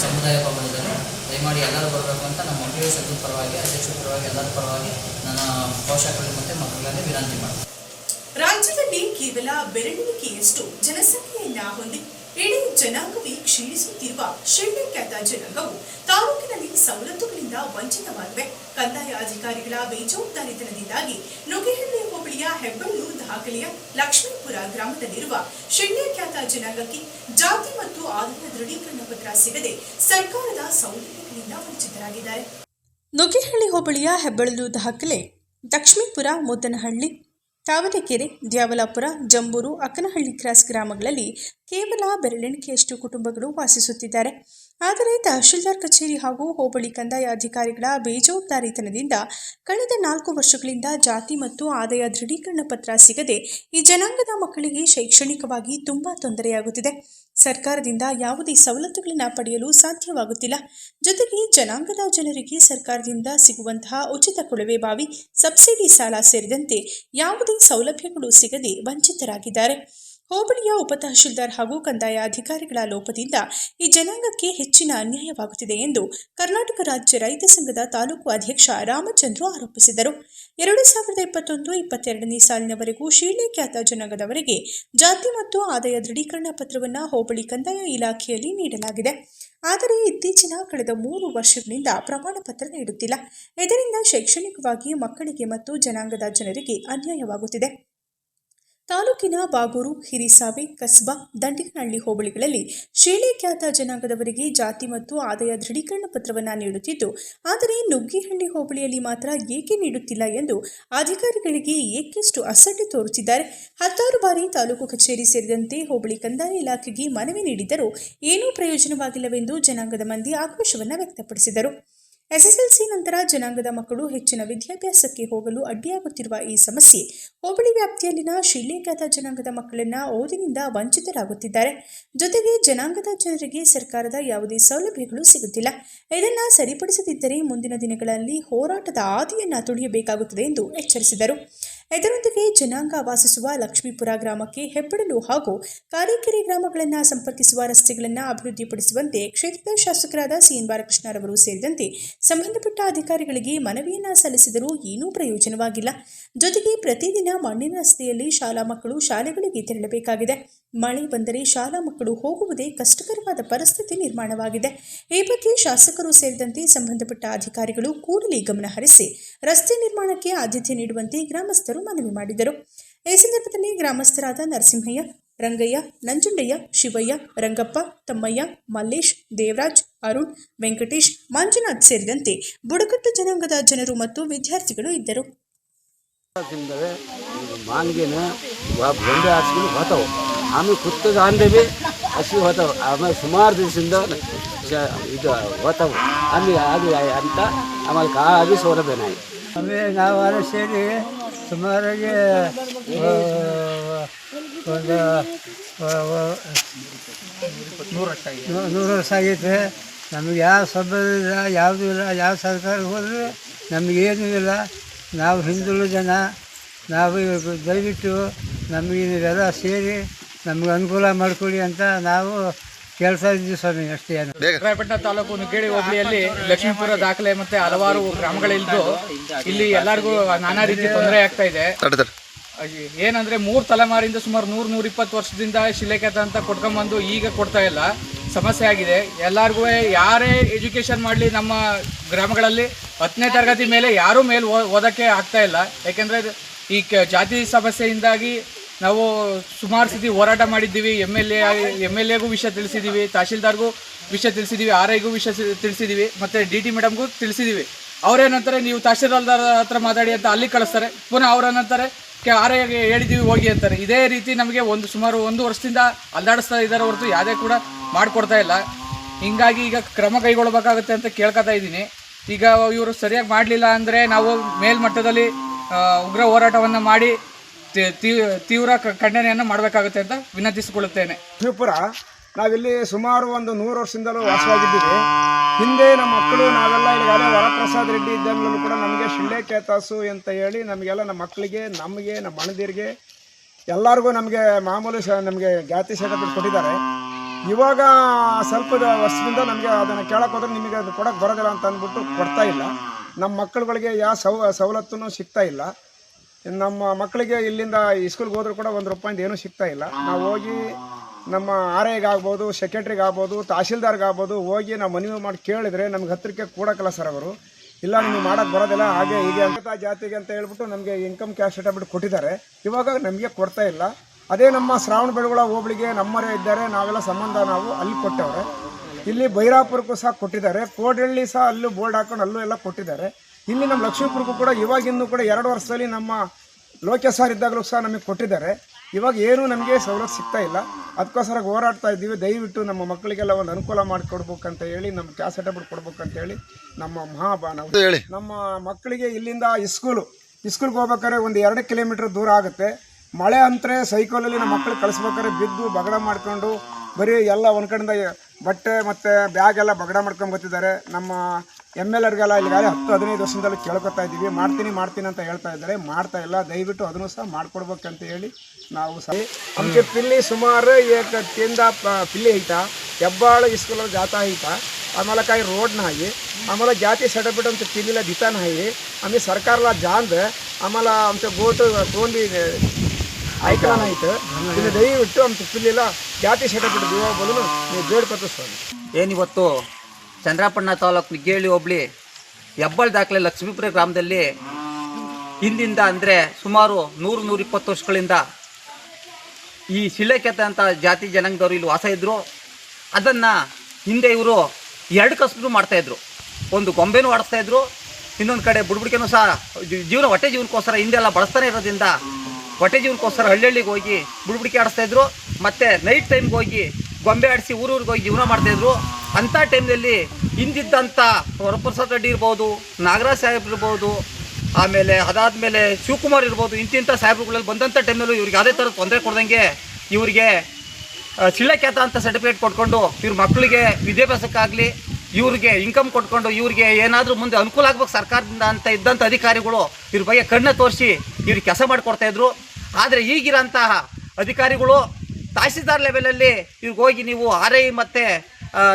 ಸಮುದಾಯ ಭವನದಲ್ಲಿ. ದಯಮಾಡಿ ಎಲ್ಲರೂ ಬರಬೇಕು ಅಂತ ನಮ್ಮ ಮಕ್ಕಳಿಗೆ ಸಂಘದ ಪರವಾಗಿ, ಅಧ್ಯಕ್ಷರ ಪರವಾಗಿ, ಎಲ್ಲರ ಪರವಾಗಿ ನನ್ನ ಪೋಷಕರಲ್ಲಿ ಮತ್ತು ಮಕ್ಕಳಲ್ಲಿ ವಿನಂತಿ ಮಾಡ್ತೀನಿ. ರಾಜ್ಯದಲ್ಲಿ ಕೇವಲ ಬೆರಳಿಕೆಯಷ್ಟು ಜನಸಂಖ್ಯೆಯನ್ನ ಹೊಂದಿ ಇಡೀ ಜನಾಂಗವೇ ಕ್ಷೀಣಿಸುತ್ತಿರುವ ಖ್ಯಾತ ಜನಾಂಗವು ತಾಲೂಕಿನಲ್ಲಿ ಸವಲತ್ತುಗಳಿಂದ ವಂಚಿತವಾಗಿವೆ. ಕಂದಾಯ ಅಧಿಕಾರಿಗಳ ಬೇಜವಾಬ್ದಾರಿತನದಿಂದಾಗಿ ನುಗ್ಗೆಹಳ್ಳಿ ಹೋಬಳಿಯ ಹೆಬ್ಬಳ್ಳೂರು ದಾಖಲೆಯ ಲಕ್ಷ್ಮೀಪುರ ಗ್ರಾಮದಲ್ಲಿರುವ ಖ್ಯಾತ ಜನಾಂಗಕ್ಕೆ ಜಾತಿ ಮತ್ತು ಆಧಾರ ದೃಢೀಕರಣ ಪತ್ರ ಸಿಗದೆ ಸರ್ಕಾರದ ಸೌಲಭ್ಯಗಳಿಂದ ವಂಚಿತರಾಗಿದ್ದಾರೆ. ನುಗ್ಗೆಹಳ್ಳಿ ಹೋಬಳಿಯ ಹೆಬ್ಬಳ್ಳೂರು ದಾಖಲೆ ಲಕ್ಷ್ಮೀಪುರ ಮುದ್ದನಹಳ್ಳಿ ತಾವರೆಕೆರೆ ದ್ಯಾವಲಾಪುರ ಜಂಬೂರು ಅಕ್ಕನಹಳ್ಳಿ ಕ್ರಾಸ್ ಗ್ರಾಮಗಳಲ್ಲಿ ಕೇವಲ ಬೆರಳೆಣಿಕೆಯಷ್ಟು ಕುಟುಂಬಗಳು ವಾಸಿಸುತ್ತಿದ್ದಾರೆ. ಆದರೆ ತಹಶೀಲ್ದಾರ್ ಕಚೇರಿ ಹಾಗೂ ಹೋಬಳಿ ಕಂದಾಯ ಅಧಿಕಾರಿಗಳ ಬೇಜವಾಬ್ದಾರಿತನದಿಂದ ಕಳೆದ ನಾಲ್ಕು ವರ್ಷಗಳಿಂದ ಜಾತಿ ಮತ್ತು ಆದಾಯ ದೃಢೀಕರಣ ಪತ್ರ ಸಿಗದೆ ಈ ಜನಾಂಗದ ಮಕ್ಕಳಿಗೆ ಶೈಕ್ಷಣಿಕವಾಗಿ ತುಂಬಾ ತೊಂದರೆಯಾಗುತ್ತಿದೆ. ಸರ್ಕಾರದಿಂದ ಯಾವುದೇ ಸವಲತ್ತುಗಳನ್ನು ಪಡೆಯಲು ಸಾಧ್ಯವಾಗುತ್ತಿಲ್ಲ. ಜೊತೆಗೆ ಜನಾಂಗದ ಜನರಿಗೆ ಸರ್ಕಾರದಿಂದ ಸಿಗುವಂತಹ ಉಚಿತ ಕೊಳವೆ ಬಾವಿ, ಸಬ್ಸಿಡಿ ಸಾಲ ಸೇರಿದಂತೆ ಯಾವುದೇ ಸೌಲಭ್ಯಗಳು ಸಿಗದೆ ವಂಚಿತರಾಗಿದ್ದಾರೆ. ಹೋಬಳಿಯ ಉಪತಹಶೀಲ್ದಾರ್ ಹಾಗೂ ಕಂದಾಯ ಅಧಿಕಾರಿಗಳ ಲೋಪದಿಂದ ಈ ಜನಾಂಗಕ್ಕೆ ಹೆಚ್ಚಿನ ಅನ್ಯಾಯವಾಗುತ್ತಿದೆ ಎಂದು ಕರ್ನಾಟಕ ರಾಜ್ಯ ರೈತ ಸಂಘದ ತಾಲೂಕು ಅಧ್ಯಕ್ಷ ರಾಮಚಂದ್ರು ಆರೋಪಿಸಿದರು. ಎರಡು ಸಾವಿರದ ಇಪ್ಪತ್ತೊಂದು ಇಪ್ಪತ್ತೆರಡನೇ ಸಾಲಿನವರೆಗೂ ಶೀಳೆ ಖ್ಯಾತ ಜನಾಂಗದವರಿಗೆ ಜಾತಿ ಮತ್ತು ಆದಾಯ ದೃಢೀಕರಣ ಪತ್ರವನ್ನು ಹೋಬಳಿ ಕಂದಾಯ ಇಲಾಖೆಯಲ್ಲಿ ನೀಡಲಾಗಿದೆ. ಆದರೆ ಇತ್ತೀಚಿನ ಕಳೆದ ಮೂರು ವರ್ಷಗಳಿಂದ ಪ್ರಮಾಣ ಪತ್ರ ನೀಡುತ್ತಿಲ್ಲ. ಇದರಿಂದ ಶೈಕ್ಷಣಿಕವಾಗಿ ಮಕ್ಕಳಿಗೆ ಮತ್ತು ಜನಾಂಗದ ಜನರಿಗೆ ಅನ್ಯಾಯವಾಗುತ್ತಿದೆ. ತಾಲೂಕಿನ ಬಾಗೂರು, ಹಿರಿಸಾವೆ, ಕಸ್ಬಾ ದಂಡಿನಹಳ್ಳಿ ಹೋಬಳಿಗಳಲ್ಲಿ ಶೇಳೆ ಖ್ಯಾತ ಜನಾಂಗದವರಿಗೆ ಜಾತಿ ಮತ್ತು ಆದಾಯ ದೃಢೀಕರಣ ಪತ್ರವನ್ನು ನೀಡುತ್ತಿದ್ದು, ಆದರೆ ನುಗ್ಗಿಹಳ್ಳಿ ಹೋಬಳಿಯಲ್ಲಿ ಮಾತ್ರ ಏಕೆ ನೀಡುತ್ತಿಲ್ಲ ಎಂದು ಅಧಿಕಾರಿಗಳಿಗೆ ಏಕೆಷ್ಟು ಅಸಡ್ಡೆ ತೋರುತ್ತಿದ್ದಾರೆ, ಹತ್ತಾರು ಬಾರಿ ತಾಲೂಕು ಕಚೇರಿ ಸೇರಿದಂತೆ ಹೋಬಳಿ ಕಂದಾಯ ಇಲಾಖೆಗೆ ಮನವಿ ನೀಡಿದರೂ ಏನೂ ಪ್ರಯೋಜನವಾಗಿಲ್ಲವೆಂದು ಜನಾಂಗದ ಮಂದಿ ಆಕ್ರೋಶವನ್ನು ವ್ಯಕ್ತಪಡಿಸಿದರು. ಎಸ್ಎಸ್ಎಲ್ಸಿ ನಂತರ ಜನಾಂಗದ ಮಕ್ಕಳು ಹೆಚ್ಚಿನ ವಿದ್ಯಾಭ್ಯಾಸಕ್ಕೆ ಹೋಗಲು ಅಡ್ಡಿಯಾಗುತ್ತಿರುವ ಈ ಸಮಸ್ಯೆ, ಹೋಬಳಿ ವ್ಯಾಪ್ತಿಯಲ್ಲಿನ ಶಿಲ್ಲೇಖ್ಯಾತ ಜನಾಂಗದ ಮಕ್ಕಳನ್ನ ಓದಿನಿಂದ ವಂಚಿತರಾಗುತ್ತಿದ್ದಾರೆ. ಜೊತೆಗೆ ಜನಾಂಗದ ಜನರಿಗೆ ಸರ್ಕಾರದ ಯಾವುದೇ ಸೌಲಭ್ಯಗಳು ಸಿಗುತ್ತಿಲ್ಲ. ಇದನ್ನು ಸರಿಪಡಿಸದಿದ್ದರೆ ಮುಂದಿನ ದಿನಗಳಲ್ಲಿ ಹೋರಾಟದ ಆದಿಯನ್ನ ತುಳಿಯಬೇಕಾಗುತ್ತದೆ ಎಂದು ಎಚ್ಚರಿಸಿದರು. ಇದರೊಂದಿಗೆ ಜನಾಂಗ ವಾಸಿಸುವ ಲಕ್ಷ್ಮೀಪುರ ಗ್ರಾಮಕ್ಕೆ ಹೆಬ್ಬಡಲು ಹಾಗೂ ಕಾರಿಕೆರೆ ಗ್ರಾಮಗಳನ್ನು ಸಂಪರ್ಕಿಸುವ ರಸ್ತೆಗಳನ್ನು ಅಭಿವೃದ್ಧಿಪಡಿಸುವಂತೆ ಕ್ಷೇತ್ರದ ಶಾಸಕರಾದ ಸಿಎನ್ ಬಾಲಕೃಷ್ಣರವರು ಸೇರಿದಂತೆ ಸಂಬಂಧಪಟ್ಟ ಅಧಿಕಾರಿಗಳಿಗೆ ಮನವಿಯನ್ನು ಸಲ್ಲಿಸಿದರೂ ಏನೂ ಪ್ರಯೋಜನವಾಗಿಲ್ಲ. ಜೊತೆಗೆ ಪ್ರತಿದಿನ ಮಣ್ಣಿನ ರಸ್ತೆಯಲ್ಲಿ ಶಾಲಾ ಮಕ್ಕಳು ಶಾಲೆಗಳಿಗೆ ತೆರಳಬೇಕಾಗಿದೆ. ಮಳೆ ಬಂದರೆ ಶಾಲಾ ಮಕ್ಕಳು ಹೋಗುವುದೇ ಕಷ್ಟಕರವಾದ ಪರಿಸ್ಥಿತಿ ನಿರ್ಮಾಣವಾಗಿದೆ. ಈ ಬಗ್ಗೆ ಶಾಸಕರು ಸೇರಿದಂತೆ ಸಂಬಂಧಪಟ್ಟ ಅಧಿಕಾರಿಗಳು ಕೂಡಲೇ ಗಮನ ಹರಿಸಿ ರಸ್ತೆ ನಿರ್ಮಾಣಕ್ಕೆ ಆದ್ಯತೆ ನೀಡುವಂತೆ ಗ್ರಾಮಸ್ಥರು ಮನವಿ ಮಾಡಿದರು. ಈ ಸಂದರ್ಭದಲ್ಲಿ ಗ್ರಾಮಸ್ಥರಾದ ನರಸಿಂಹಯ್ಯ, ರಂಗಯ್ಯ, ನಂಜುಂಡಯ್ಯ, ಶಿವಯ್ಯ, ರಂಗಪ್ಪ, ತಮ್ಮಯ್ಯ, ಮಲ್ಲೇಶ್, ದೇವರಾಜ್, ಅರುಣ್, ವೆಂಕಟೇಶ್, ಮಂಜುನಾಥ್ ಸೇರಿದಂತೆ ಬುಡಕಟ್ಟು ಜನಾಂಗದ ಜನರು ಮತ್ತು ವಿದ್ಯಾರ್ಥಿಗಳು ಇದ್ದರು. ಆಮೇಲೆ ಕುತ್ತದ ಅಂದೇವಿ, ಹಸಿ ಹೋತವು ಆಮೇಲೆ ಸುಮಾರು ದಿವಸದಿಂದ ಇದು ಹೋತವು. ಅಲ್ಲಿ ಅದು ಅಂತ ಆಮೇಲೆ ಕಾಗಿ ನಾಯಿ ಆಮೇಲೆ ನಾವು ಸೇರಿ ಸುಮಾರಾಗಿ ಒಂದು ನೂ- ನೂರು ವರ್ಷ ಆಗೈತೆ. ನಮಗೆ ಯಾವ ಸೌಲಭ್ಯ ಇಲ್ಲ, ಯಾವುದೂ ಇಲ್ಲ, ಯಾವ ಸರ್ಕಾರ ಹೋದರೆ ನಮಗೇನೂ ಇಲ್ಲ. ನಾವು ಹಿಂದುಳಿದ ಜನ, ನಾವು ದಯವಿಟ್ಟು ನಮಗೆ ನೀವೆಲ್ಲ ಸೇರಿ ನಮಗೆ ಅನುಕೂಲ ಮಾಡಿಕೊಡಿ ಅಂತ ನಾವು ಕೆಲಸ ಇದ್ದೀವಿ ಸ್ವಾಮಿ ಅಷ್ಟೇ ರಾಯಪಟ್ಟಣ ತಾಲೂಕು ನುಗ್ಗೇಡಿ ಹೋಬಳಿಯಲ್ಲಿ ಲಕ್ಷ್ಮೀಪುರ ದಾಖಲೆ ಮತ್ತೆ ಹಲವಾರು ಗ್ರಾಮಗಳಿದ್ದು ಇಲ್ಲಿ ಎಲ್ಲರಿಗೂ ನಾನಾ ರೀತಿ ತೊಂದರೆ ಆಗ್ತಾ ಇದೆ. ಏನಂದ್ರೆ ಮೂರು ತಲೆಮಾರಿಂದ ಸುಮಾರು ನೂರ್ ನೂರ ಇಪ್ಪತ್ತು ವರ್ಷದಿಂದ ಶಿಲೆಖಾತ ಅಂತ ಕೊಟ್ಕೊಂಡ್ಬಂದು ಈಗ ಕೊಡ್ತಾ ಇಲ್ಲ. ಸಮಸ್ಯೆ ಆಗಿದೆ. ಎಲ್ಲರಿಗೂ ಯಾರೇ ಎಜುಕೇಶನ್ ಮಾಡಲಿ ನಮ್ಮ ಗ್ರಾಮಗಳಲ್ಲಿ ಹತ್ತನೇ ತರಗತಿ ಮೇಲೆ ಯಾರೂ ಮೇಲೆ ಓದಕ್ಕೆ ಆಗ್ತಾ ಇಲ್ಲ. ಯಾಕೆಂದ್ರೆ ಈ ಕ- ಜಾತಿ ಸಮಸ್ಯೆಯಿಂದಾಗಿ ನಾವು ಸುಮಾರು ಸತಿ ಹೋರಾಟ ಮಾಡಿದ್ದೀವಿ. M L A M L ಎಗೂ ವಿಷಯ ತಿಳಿಸಿದ್ದೀವಿ. ತಹಶೀಲ್ದಾರ್ಗೂ ವಿಷಯ ತಿಳಿಸಿದ್ದೀವಿ. ಆರ್ ಐಗೂ ವಿಷಯ ತಿಳಿಸಿದ್ದೀವಿ. ಮತ್ತು ಡಿ ಟಿ ಮೇಡಮ್ಗೂ ತಿಳಿಸಿದ್ದೀವಿ. ಅವರೇನಂತಾರೆ ನೀವು ತಹಶೀಲ್ದಾರ್ ಹತ್ರ ಮಾತಾಡಿ ಅಂತ ಅಲ್ಲಿ ಕಳಿಸ್ತಾರೆ. ಪುನಃ ಅವ್ರೇನಂತಾರೆ ಕೆ ಆರ್ ಐಗೆ ಹೇಳಿದ್ದೀವಿ, ಹೋಗಿ ಅಂತಾರೆ. ಇದೇ ರೀತಿ ನಮಗೆ ಒಂದು ಸುಮಾರು ಒಂದು ವರ್ಷದಿಂದ ಅಲ್ದಾಡಿಸ್ತಾ ಇದ್ದಾರೆ ಹೊರತು ಯಾವುದೇ ಕೂಡ ಮಾಡಿಕೊಡ್ತಾ ಇಲ್ಲ. ಹಿಂಗಾಗಿ ಈಗ ಕ್ರಮ ಕೈಗೊಳ್ಳಬೇಕಾಗುತ್ತೆ ಅಂತ ಕೇಳ್ಕೊತಾ ಇದ್ದೀನಿ. ಈಗ ಇವರು ಸರಿಯಾಗಿ ಮಾಡಲಿಲ್ಲ ಅಂದರೆ ನಾವು ಮೇಲ್ಮಟ್ಟದಲ್ಲಿ ಉಗ್ರ ಹೋರಾಟವನ್ನು ಮಾಡಿ ತೀವ್ರ ಖಂಡನೆಯನ್ನು ಮಾಡಬೇಕಾಗುತ್ತೆ ಅಂತ ವಿನಂತಿಸಿಕೊಳ್ಳುತ್ತೇನೆ. ಶಿವಪುರ ನಾವಿಲ್ಲಿ ಸುಮಾರು ಒಂದು ನೂರು ವರ್ಷದಿಂದಲೂ ವಾಸವಾಗಿದ್ದೀವಿ. ಹಿಂದೆ ನಮ್ಮ ಮಕ್ಕಳು, ನಾವೆಲ್ಲ ಈಗಾಗಲೇ ವರಪ್ರಸಾದ್ ರೆಡ್ಡಿ ಇದ್ದಾಗಲೂ ಕೂಡ ನಮಗೆ ಶಿಳ್ಳೆ ಕೇತಾಸು ಅಂತ ಹೇಳಿ ನಮಗೆಲ್ಲ ನಮ್ಮ ಮಕ್ಕಳಿಗೆ, ನಮಗೆ, ನಮ್ಮ ಅಣ್ಣದಿರಿಗೆ ಎಲ್ಲರಿಗೂ ನಮಗೆ ಮಾಮೂಲಿ ನಮಗೆ ಜಾತಿ ಸರ್ಟಿಫಿಕೇಟ್ ಕೊಟ್ಟಿದ್ದಾರೆ. ಇವಾಗ ಸ್ವಲ್ಪ ವರ್ಷದಿಂದ ನಮಗೆ ಅದನ್ನು ಕೇಳಕ್ಕೆ ಹೋದ್ರೆ ನಿಮಗೆ ಅದು ಕೊಡೋಕ್ಕೆ ಬರೋದಿಲ್ಲ ಅಂತ ಅಂದ್ಬಿಟ್ಟು ಕೊಡ್ತಾ ಇಲ್ಲ. ನಮ್ಮ ಮಕ್ಕಳುಗಳಿಗೆ ಯಾವ ಸೌ ಸವಲತ್ತು ಸಿಗ್ತಾ ಇಲ್ಲ. ನಮ್ಮ ಮಕ್ಕಳಿಗೆ ಇಲ್ಲಿಂದ ಈ ಸ್ಕೂಲ್ಗೆ ಹೋದ್ರೂ ಕೂಡ ಒಂದು ರೂಪಾಯಿಂದ ಏನೂ ಸಿಗ್ತಾ ಇಲ್ಲ. ನಾವು ಹೋಗಿ ನಮ್ಮ ಆರ್ ಆಗ್ಬೋದು ಸೆಕ್ರೆಟ್ರಿಗೆ ಆಗ್ಬೋದು, ತಹಶೀಲ್ದಾರ್ಗೆ ಆಗ್ಬೋದು, ಹೋಗಿ ನಾವು ಮನವಿ ಮಾಡಿ ಕೇಳಿದ್ರೆ ನಮ್ಗೆ ಹತ್ತಿರಕ್ಕೆ ಕೂಡಕ್ಕಲ್ಲ ಸರ್ ಅವರು. ಇಲ್ಲ, ನಿಮಗೆ ಮಾಡೋಕ್ಕೆ ಬರೋದಿಲ್ಲ, ಹಾಗೆ ಹೀಗೆ ಅಂತ ಜಾತಿಗೆ ಅಂತ ಹೇಳ್ಬಿಟ್ಟು ನಮಗೆ ಇನ್ಕಮ್ ಕ್ಯಾಶ್ ಸರ್ಟಿಫಿಕೇಟ್ ಕೊಟ್ಟಿದ್ದಾರೆ. ಇವಾಗ ನಮಗೆ ಕೊಡ್ತಾ ಇಲ್ಲ. ಅದೇ ನಮ್ಮ ಶ್ರಾವಣ ಬೆಳಗುಳ ಹೋಬಳಿಗೆ ನಮ್ಮರೇ ಇದ್ದಾರೆ, ನಾವೆಲ್ಲ ಸಂಬಂಧ ನಾವು ಅಲ್ಲಿ ಕೊಟ್ಟವ್ರೆ. ಇಲ್ಲಿ ಬೈರಾಪುರಕ್ಕೂ ಸಹ ಕೊಟ್ಟಿದ್ದಾರೆ. ಕೋಡಹಳ್ಳಿ ಸಹ ಅಲ್ಲೂ ಬೋರ್ಡ್ ಹಾಕೊಂಡು ಅಲ್ಲೂ ಎಲ್ಲ ಕೊಟ್ಟಿದ್ದಾರೆ. ಇಲ್ಲಿ ನಮ್ಮ ಲಕ್ಷ್ಮೀಪುರಕ್ಕೂ ಕೂಡ ಇವಾಗಿಂದು ಕೂಡ ಎರಡು ವರ್ಷದಲ್ಲಿ ನಮ್ಮ ಲೋಕೇಶ್ ಸಾರ್ ಇದ್ದಾಗಲೂ ಸಹ ನಮಗೆ ಕೊಟ್ಟಿದ್ದಾರೆ. ಇವಾಗ ಏನೂ ನಮಗೆ ಸವಲತ್ತು ಸಿಗ್ತಾ ಇಲ್ಲ. ಅದಕ್ಕೋಸ್ಕರ ಹೋರಾಡ್ತಾ ಇದ್ದೀವಿ. ದಯವಿಟ್ಟು ನಮ್ಮ ಮಕ್ಕಳಿಗೆಲ್ಲ ಒಂದು ಅನುಕೂಲ ಮಾಡಿಕೊಡ್ಬೇಕಂತ ಹೇಳಿ ನಮ್ಮ ಕ್ಯಾಸೆಟಬಲ್ ಕೊಡ್ಬೇಕಂತ ಹೇಳಿ ನಮ್ಮ ಮಹಾಬಾನ ನಮ್ಮ ಮಕ್ಕಳಿಗೆ ಇಲ್ಲಿಂದ ಇಸ್ಕೂಲು ಇಸ್ಕೂಲ್ಗೆ ಹೋಗ್ಬೇಕಾದ್ರೆ ಒಂದು ಎರಡು ಕಿಲೋಮೀಟ್ರ್ ದೂರ ಆಗುತ್ತೆ. ಮಳೆ ಅಂತರೆ ಸೈಕಲಲ್ಲಿ ನಮ್ಮ ಮಕ್ಕಳು ಕಳಿಸ್ಬೇಕಾದ್ರೆ ಬಿದ್ದು ಬಗಡ ಮಾಡ್ಕೊಂಡು ಬರೀ ಎಲ್ಲ ಒಂದು ಕಡೆಯಿಂದ ಬಟ್ಟೆ ಮತ್ತು ಬ್ಯಾಗ್ ಎಲ್ಲ ಬಗಡ ಮಾಡ್ಕೊಂಡು ಬರ್ತಿದ್ದಾರೆ. ನಮ್ಮ ಎಂ ಎಲ್ ಎರ್ಗೆಲ್ಲ ಈಗಾಗಲೇ ಹತ್ತು, ಹದಿನೈದು ವರ್ಷದಲ್ಲಿ ಕೇಳ್ಕೊತಾ ಇದ್ದೀವಿ. ಮಾಡ್ತೀನಿ ಮಾಡ್ತೀನಿ ಅಂತ ಹೇಳ್ತಾ ಇದ್ದಾರೆ. ಮಾಡ್ತಾ ಇಲ್ಲ. ದಯವಿಟ್ಟು ಅದನ್ನು ಸಹ ಮಾಡಿಕೊಡ್ಬೇಕಂತ ಹೇಳಿ ನಾವು ಸಹ ನಮಗೆ ಪಿಲ್ಲಿ ಸುಮಾರು ಏಕ ತಿಂದ ಪಿಲ್ಲಿ ಐತ ಹೆಬ್ಬಾಳ ಇಸ್ಕೂಲ ಜಾತಾ ಐತ ಆಮೇಲೆ ಕಾಯಿ ರೋಡ್ನ ಆಗಿ ಆಮೇಲೆ ಜಾತಿ ಸರ್ಟಿಫಿಕೇಟ್ ಅಂತ ಪಿಲ್ಲಿಲ್ಲ ದಿತಾನ ಆಗಿ ಆಮೇಲೆ ಸರ್ಕಾರಲ ಜಾಂದ, ಆಮೇಲೆ ಅಂತ ಗೋಟು, ಗೋಂದಿ ಐಕಾನ್ ಆಯಿತು ದಯವಿಟ್ಟು ಅಂತ ಪಿಲ್ಲಿಲ್ಲ ಜಾತಿ ಸರ್ಟಿಫಿಕೇಟ್ ಬದಲು ನೀವು ಬೇಡ್ಕೊತ ಸ್ವಾಮಿ. ಏನಿವತ್ತು ಚಂದ್ರಾಪಟ್ಟಣ ತಾಲೂಕು ನಿಗ್ಗೇಳಿ ಹೋಬಳಿ, ಹೆಬ್ಬಳ್ ದಾಖಲೆ ಲಕ್ಷ್ಮೀಪುರ ಗ್ರಾಮದಲ್ಲಿ ಹಿಂದಿಂದ ಅಂದರೆ ಸುಮಾರು ನೂರು ನೂರಿಪ್ಪತ್ತು ವರ್ಷಗಳಿಂದ ಈ ಶಿಲೆಕೆತ್ತ ಅಂತ ಜಾತಿ ಜನಾಂಗದವರು ಇಲ್ಲಿ ವಾಸ ಇದ್ದರು ಅದನ್ನು ಹಿಂದೆ ಇವರು ಎರಡು ಕಸಬು ಮಾಡ್ತಾಯಿದ್ರು ಒಂದು ಗೊಂಬೆನೂ ಆಡಿಸ್ತಾ ಇದ್ರು, ಇನ್ನೊಂದು ಕಡೆ ಬುಡ್ಬುಡಿಕೆನೂ ಸಹ ಜೀವನ ಹೊಟ್ಟೆ ಜೀವನಕ್ಕೋಸ್ಕರ ಹಿಂದೆಲ್ಲ ಬಳಸ್ತಾನೆ ಇರೋದ್ರಿಂದ ಹೊಟ್ಟೆ ಜೀವನಕ್ಕೋಸ್ಕರ ಹಳ್ಳಿಗೆ ಹೋಗಿ ಬುಡ್ಬುಡಿಕೆ ಆಡಿಸ್ತಾಯಿದ್ರು ಮತ್ತು ನೈಟ್ ಟೈಮ್ಗೆ ಹೋಗಿ ಗೊಂಬೆ ಆಡಿಸಿ ಊರೂರಿಗೆ ಹೋಗಿ ಜೀವನ ಮಾಡ್ತಾಯಿದ್ರು ಅಂಥ ಟೈಮ್ನಲ್ಲಿ ಹಿಂದಿದ್ದಂಥ ವರಪ್ರಸಾದ್ ರೆಡ್ಡಿ ಇರ್ಬೋದು, ನಾಗರಾಜ್ ಸಾಹೇಬ್ ಇರ್ಬೋದು, ಆಮೇಲೆ ಅದಾದಮೇಲೆ ಶಿವಕುಮಾರ್ ಇರ್ಬೋದು ಇಂತಿಂಥ ಸಾಹೇಬ್ರುಗಳಲ್ಲಿ ಬಂದಂಥ ಟೈಮ್ನಲ್ಲೂ ಇವ್ರಿಗೆ ಯಾವುದೇ ಥರ ತೊಂದರೆ ಕೊಡ್ದಂಗೆ ಇವರಿಗೆ ಚಿಳ್ಳಕ್ಯಾತ ಅಂತ ಸರ್ಟಿಫಿಕೇಟ್ ಕೊಟ್ಕೊಂಡು ಇವ್ರ ಮಕ್ಕಳಿಗೆ ವಿದ್ಯಾಭ್ಯಾಸಕ್ಕಾಗಲಿ ಇವ್ರಿಗೆ ಇನ್ಕಮ್ ಕೊಟ್ಕೊಂಡು ಇವ್ರಿಗೆ ಏನಾದರೂ ಮುಂದೆ ಅನುಕೂಲ ಆಗ್ಬೇಕು ಸರ್ಕಾರದಿಂದ ಅಂತ ಇದ್ದಂಥ ಅಧಿಕಾರಿಗಳು ಇವ್ರ ಬಗ್ಗೆ ಕಣ್ಣು ತೋರಿಸಿ ಇವ್ರಿಗೆ ಕೆಲಸ ಮಾಡಿಕೊಡ್ತಾಯಿದ್ರು ಆದರೆ ಈಗಿರೋಂತಹ ಅಧಿಕಾರಿಗಳು ತಹಸೀಲ್ದಾರ್ ಲೆವೆಲಲ್ಲಿ ಇವ್ರಿಗೆ ಹೋಗಿ ನೀವು ಆರ್ ಐ ಮತ್ತು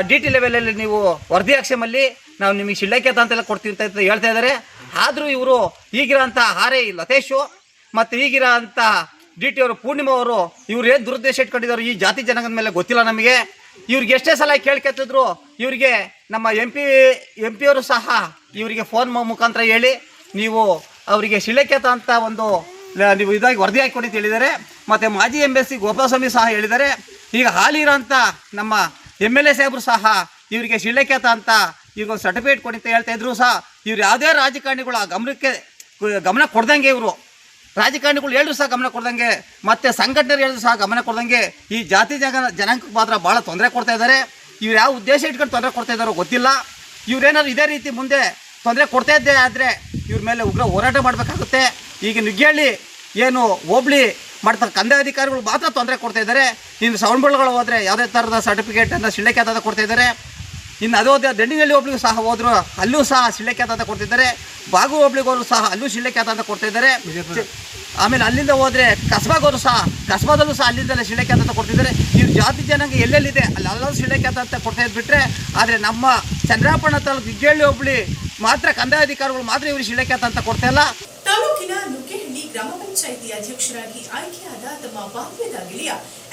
ಡಿ ಟಿ ಲೆವೆಲಲ್ಲಿ ನೀವು ವರದಿ ಆಕ್ಷಮಲ್ಲಿ ನಾವು ನಿಮಗೆ ಶಿಳ್ಳಕ್ಯಾತ ಅಂತೆಲ್ಲ ಕೊಡ್ತೀವಿ ಅಂತ ಹೇಳ್ತಾ ಇದ್ದಾರೆ. ಆದರೂ ಇವರು ಈಗಿರೋಂಥ ಹಾರೆ ಲತೇಶು ಮತ್ತು ಈಗಿರೋ ಅಂಥ ಡಿ ಟಿ ಅವರು, ಪೂರ್ಣಿಮಾ ಅವರು ಇವ್ರು ಏನು ದುರುದ್ದೇಶ ಇಟ್ಕೊಂಡಿದ್ದಾರೆ ಈ ಜಾತಿ ಜನಾಂಗದ ಮೇಲೆ ಗೊತ್ತಿಲ್ಲ ನಮಗೆ. ಇವ್ರಿಗೆ ಎಷ್ಟೇ ಸಲ ಕೇಳ್ಕೊತಿದ್ರು ಇವರಿಗೆ ನಮ್ಮ ಎಂ ಪಿ ಎಂ ಪಿಯವರು ಸಹ ಇವರಿಗೆ ಫೋನ್ ಮುಖಾಂತರ ಹೇಳಿ ನೀವು ಅವರಿಗೆ ಶಿಲೆಕೆತ ಅಂತ ಒಂದು ನೀವು ಇದಾಗಿ ವರದಿ ಹಾಕಿಕೊಂಡು ಅಂತ ಹೇಳಿದ್ದಾರೆ. ಮತ್ತು ಮಾಜಿ ಎಂ ಎಸ್ ಸಿ ಗೋಪಾಲಸ್ವಾಮಿ ಸಹ ಹೇಳಿದ್ದಾರೆ. ಈಗ ಹಾಲಿರೋಂಥ ನಮ್ಮ ಎಂ ಎಲ್ ಎ ಸಾಹೇಬರು ಸಹ ಇವರಿಗೆ ಶಿಳ್ಳೆಖ್ಯಾತ ಅಂತ ಇವ್ರಿಗೊಂದು ಸರ್ಟಿಫಿಕೇಟ್ ಕೊಡಿ ಅಂತ ಹೇಳ್ತಾ ಇದ್ರು ಸಹ. ಇವ್ರು ಯಾವುದೇ ರಾಜಕಾರಣಿಗಳು ಆ ಗಮನಕ್ಕೆ ಗಮನ ಕೊಡ್ದಂಗೆ ಇವರು. ರಾಜಕಾರಣಿಗಳು ಹೇಳಿದ್ರು ಸಹ ಗಮನ ಕೊಡ್ದಂಗೆ, ಮತ್ತೆ ಸಂಘಟನೆರು ಹೇಳಿದ್ರು ಸಹ ಗಮನ ಕೊಡ್ದಂಗೆ ಈ ಜಾತಿ ಜನ, ಜನಾಂಗಕ್ಕೆ ಮಾತ್ರ ಭಾಳ ತೊಂದರೆ ಕೊಡ್ತಾ ಇದ್ದಾರೆ ಇವ್ರು ಯಾವ ಉದ್ದೇಶ ಇಟ್ಕೊಂಡು ತೊಂದರೆ ಕೊಡ್ತಾ ಇದ್ದಾರೋ ಗೊತ್ತಿಲ್ಲ. ಇವ್ರೇನಾದ್ರು ಇದೇ ರೀತಿ ಮುಂದೆ ತೊಂದರೆ ಕೊಡ್ತಾ ಇದ್ದೇ ಆದರೆ ಇವ್ರ ಮೇಲೆ ಉಗ್ರ ಹೋರಾಟ ಮಾಡಬೇಕಾಗುತ್ತೆ. ಈಗ ನುಗ್ಗೇಳಿ ಏನು ಹೋಬ್ಳಿ ಮಾಡ್ತಾರೆ. ಕಂದಾಯ ಅಧಿಕಾರಿಗಳು ಮಾತ್ರ ತೊಂದರೆ ಕೊಡ್ತಾ ಇದ್ದಾರೆ. ಇನ್ನು ಸೌಂಡ್ಬಳ್ಗಳು ಹೋದರೆ ಯಾವುದೇ ಥರದ ಸರ್ಟಿಫಿಕೇಟನ್ನು ಶಿಳ್ಳೆಕ್ಯಾತ ಕೊಡ್ತಾ ಇದ್ದಾರೆ. ಇನ್ನು ಅದು ಹೋದ ದಂಡಿನಲ್ಲಿ ಒಬ್ಳಿಗೂ ಸಹ ಹೋದರು, ಅಲ್ಲೂ ಸಹ ಶಿಳ್ಳೆಕ್ಯಾತ ಅಂತ ಕೊಡ್ತಿದ್ದಾರೆ ಬಾಗು ಒಬ್ಳಿಗೋರು ಸಹ ಅಲ್ಲೂ ಶಿಳ್ಳೆಕ್ಯಾತ ಅಂತ ಕೊಡ್ತಾ ಇದ್ದಾರೆ. ಆಮೇಲೆ ಅಲ್ಲಿಂದ ಹೋದರೆ ಕಸ್ಬಾಗೋರು ಸಹ, ಕಸ್ಬಾದಲ್ಲೂ ಸಹ ಅಲ್ಲಿಂದಲೇ ಅಂತ ಕೊಡ್ತಿದ್ದಾರೆ ಇವ್ರ ಜಾತಿ ಜನಾಂಗ ಎಲ್ಲೆಲ್ಲಿದೆ? ಅಲ್ಲಿ ಅಲ್ಲೂ ಶಿಳ್ಳೆ ಕ್ಯಾತ ಅಂತ ಕೊಡ್ತಾ ಇದ್ಬಿಟ್ರೆ ಆದರೆ ನಮ್ಮ ಚಂದ್ರಾಪಣ ತಾಲೂಕು ದಿಗ್ಗೇಳಿ ಒಬ್ಳಿ ಮಾತ್ರ ಕಂದಾಯ ಅಧಿಕಾರಿಗಳು ಮಾತ್ರ ಇವರು ಶಿಳ್ಳೆಕ್ಯಾತ ಅಂತ ಕೊಡ್ತಾ ಇಲ್ಲ. ಗ್ರಾಮ ಪಂಚಾಯಿತಿ ಅಧ್ಯಕ್ಷರಾಗಿ ಆಯ್ಕೆಯಾದ ತಮ್ಮ ಬಾಲ್ಯದ ಗೆಳೆಯ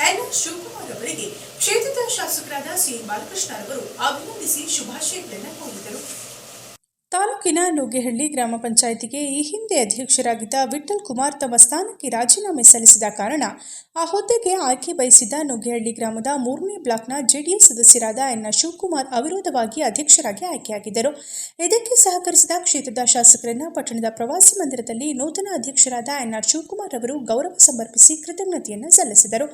ಎನ್ ಶಿವಕುಮಾರ್ ಅವರಿಗೆ ಕ್ಷೇತ್ರದ ಶಾಸಕರಾದ ಸಿ ಬಾಲಕೃಷ್ಣ ಅವರು ಅಭಿನಂದಿಸಿ ಶುಭಾಶಯಗಳನ್ನು ಕೋರಿದರು. ತಾಲೂಕಿನ ನುಗ್ಗೆಹಳ್ಳಿ ಗ್ರಾಮ ಪಂಚಾಯಿತಿಗೆ ಈ ಹಿಂದೆ ಅಧ್ಯಕ್ಷರಾಗಿದ್ದ ವಿಠಲ್ ಕುಮಾರ್ ತಮ್ಮ ಸ್ಥಾನಕ್ಕೆ ರಾಜೀನಾಮೆ ಸಲ್ಲಿಸಿದ ಕಾರಣ ಆ ಹುದ್ದೆಗೆ ಆಯ್ಕೆ ಬಯಸಿದ್ದ ನುಗ್ಗೆಹಳ್ಳಿ ಗ್ರಾಮದ ಮೂರನೇ ಬ್ಲಾಕ್ನ ಜೆಡಿಎಸ್ ಸದಸ್ಯರಾದ ಎನ್ ಶಿವಕುಮಾರ್ ಅವಿರೋಧವಾಗಿ ಅಧ್ಯಕ್ಷರಾಗಿ ಆಯ್ಕೆಯಾಗಿದ್ದರು. ಇದಕ್ಕೆ ಸಹಕರಿಸಿದ ಕ್ಷೇತ್ರದ ಶಾಸಕರನ್ನ ಪಟ್ಟಣದ ಪ್ರವಾಸಿ ಮಂದಿರದಲ್ಲಿ ನೂತನ ಅಧ್ಯಕ್ಷರಾದ ಎನ್ ಆರ್ ಶಿವಕುಮಾರ್ ಅವರು ಗೌರವ ಸಮರ್ಪಿಸಿ ಕೃತಜ್ಞತೆಯನ್ನು ಸಲ್ಲಿಸಿದರು.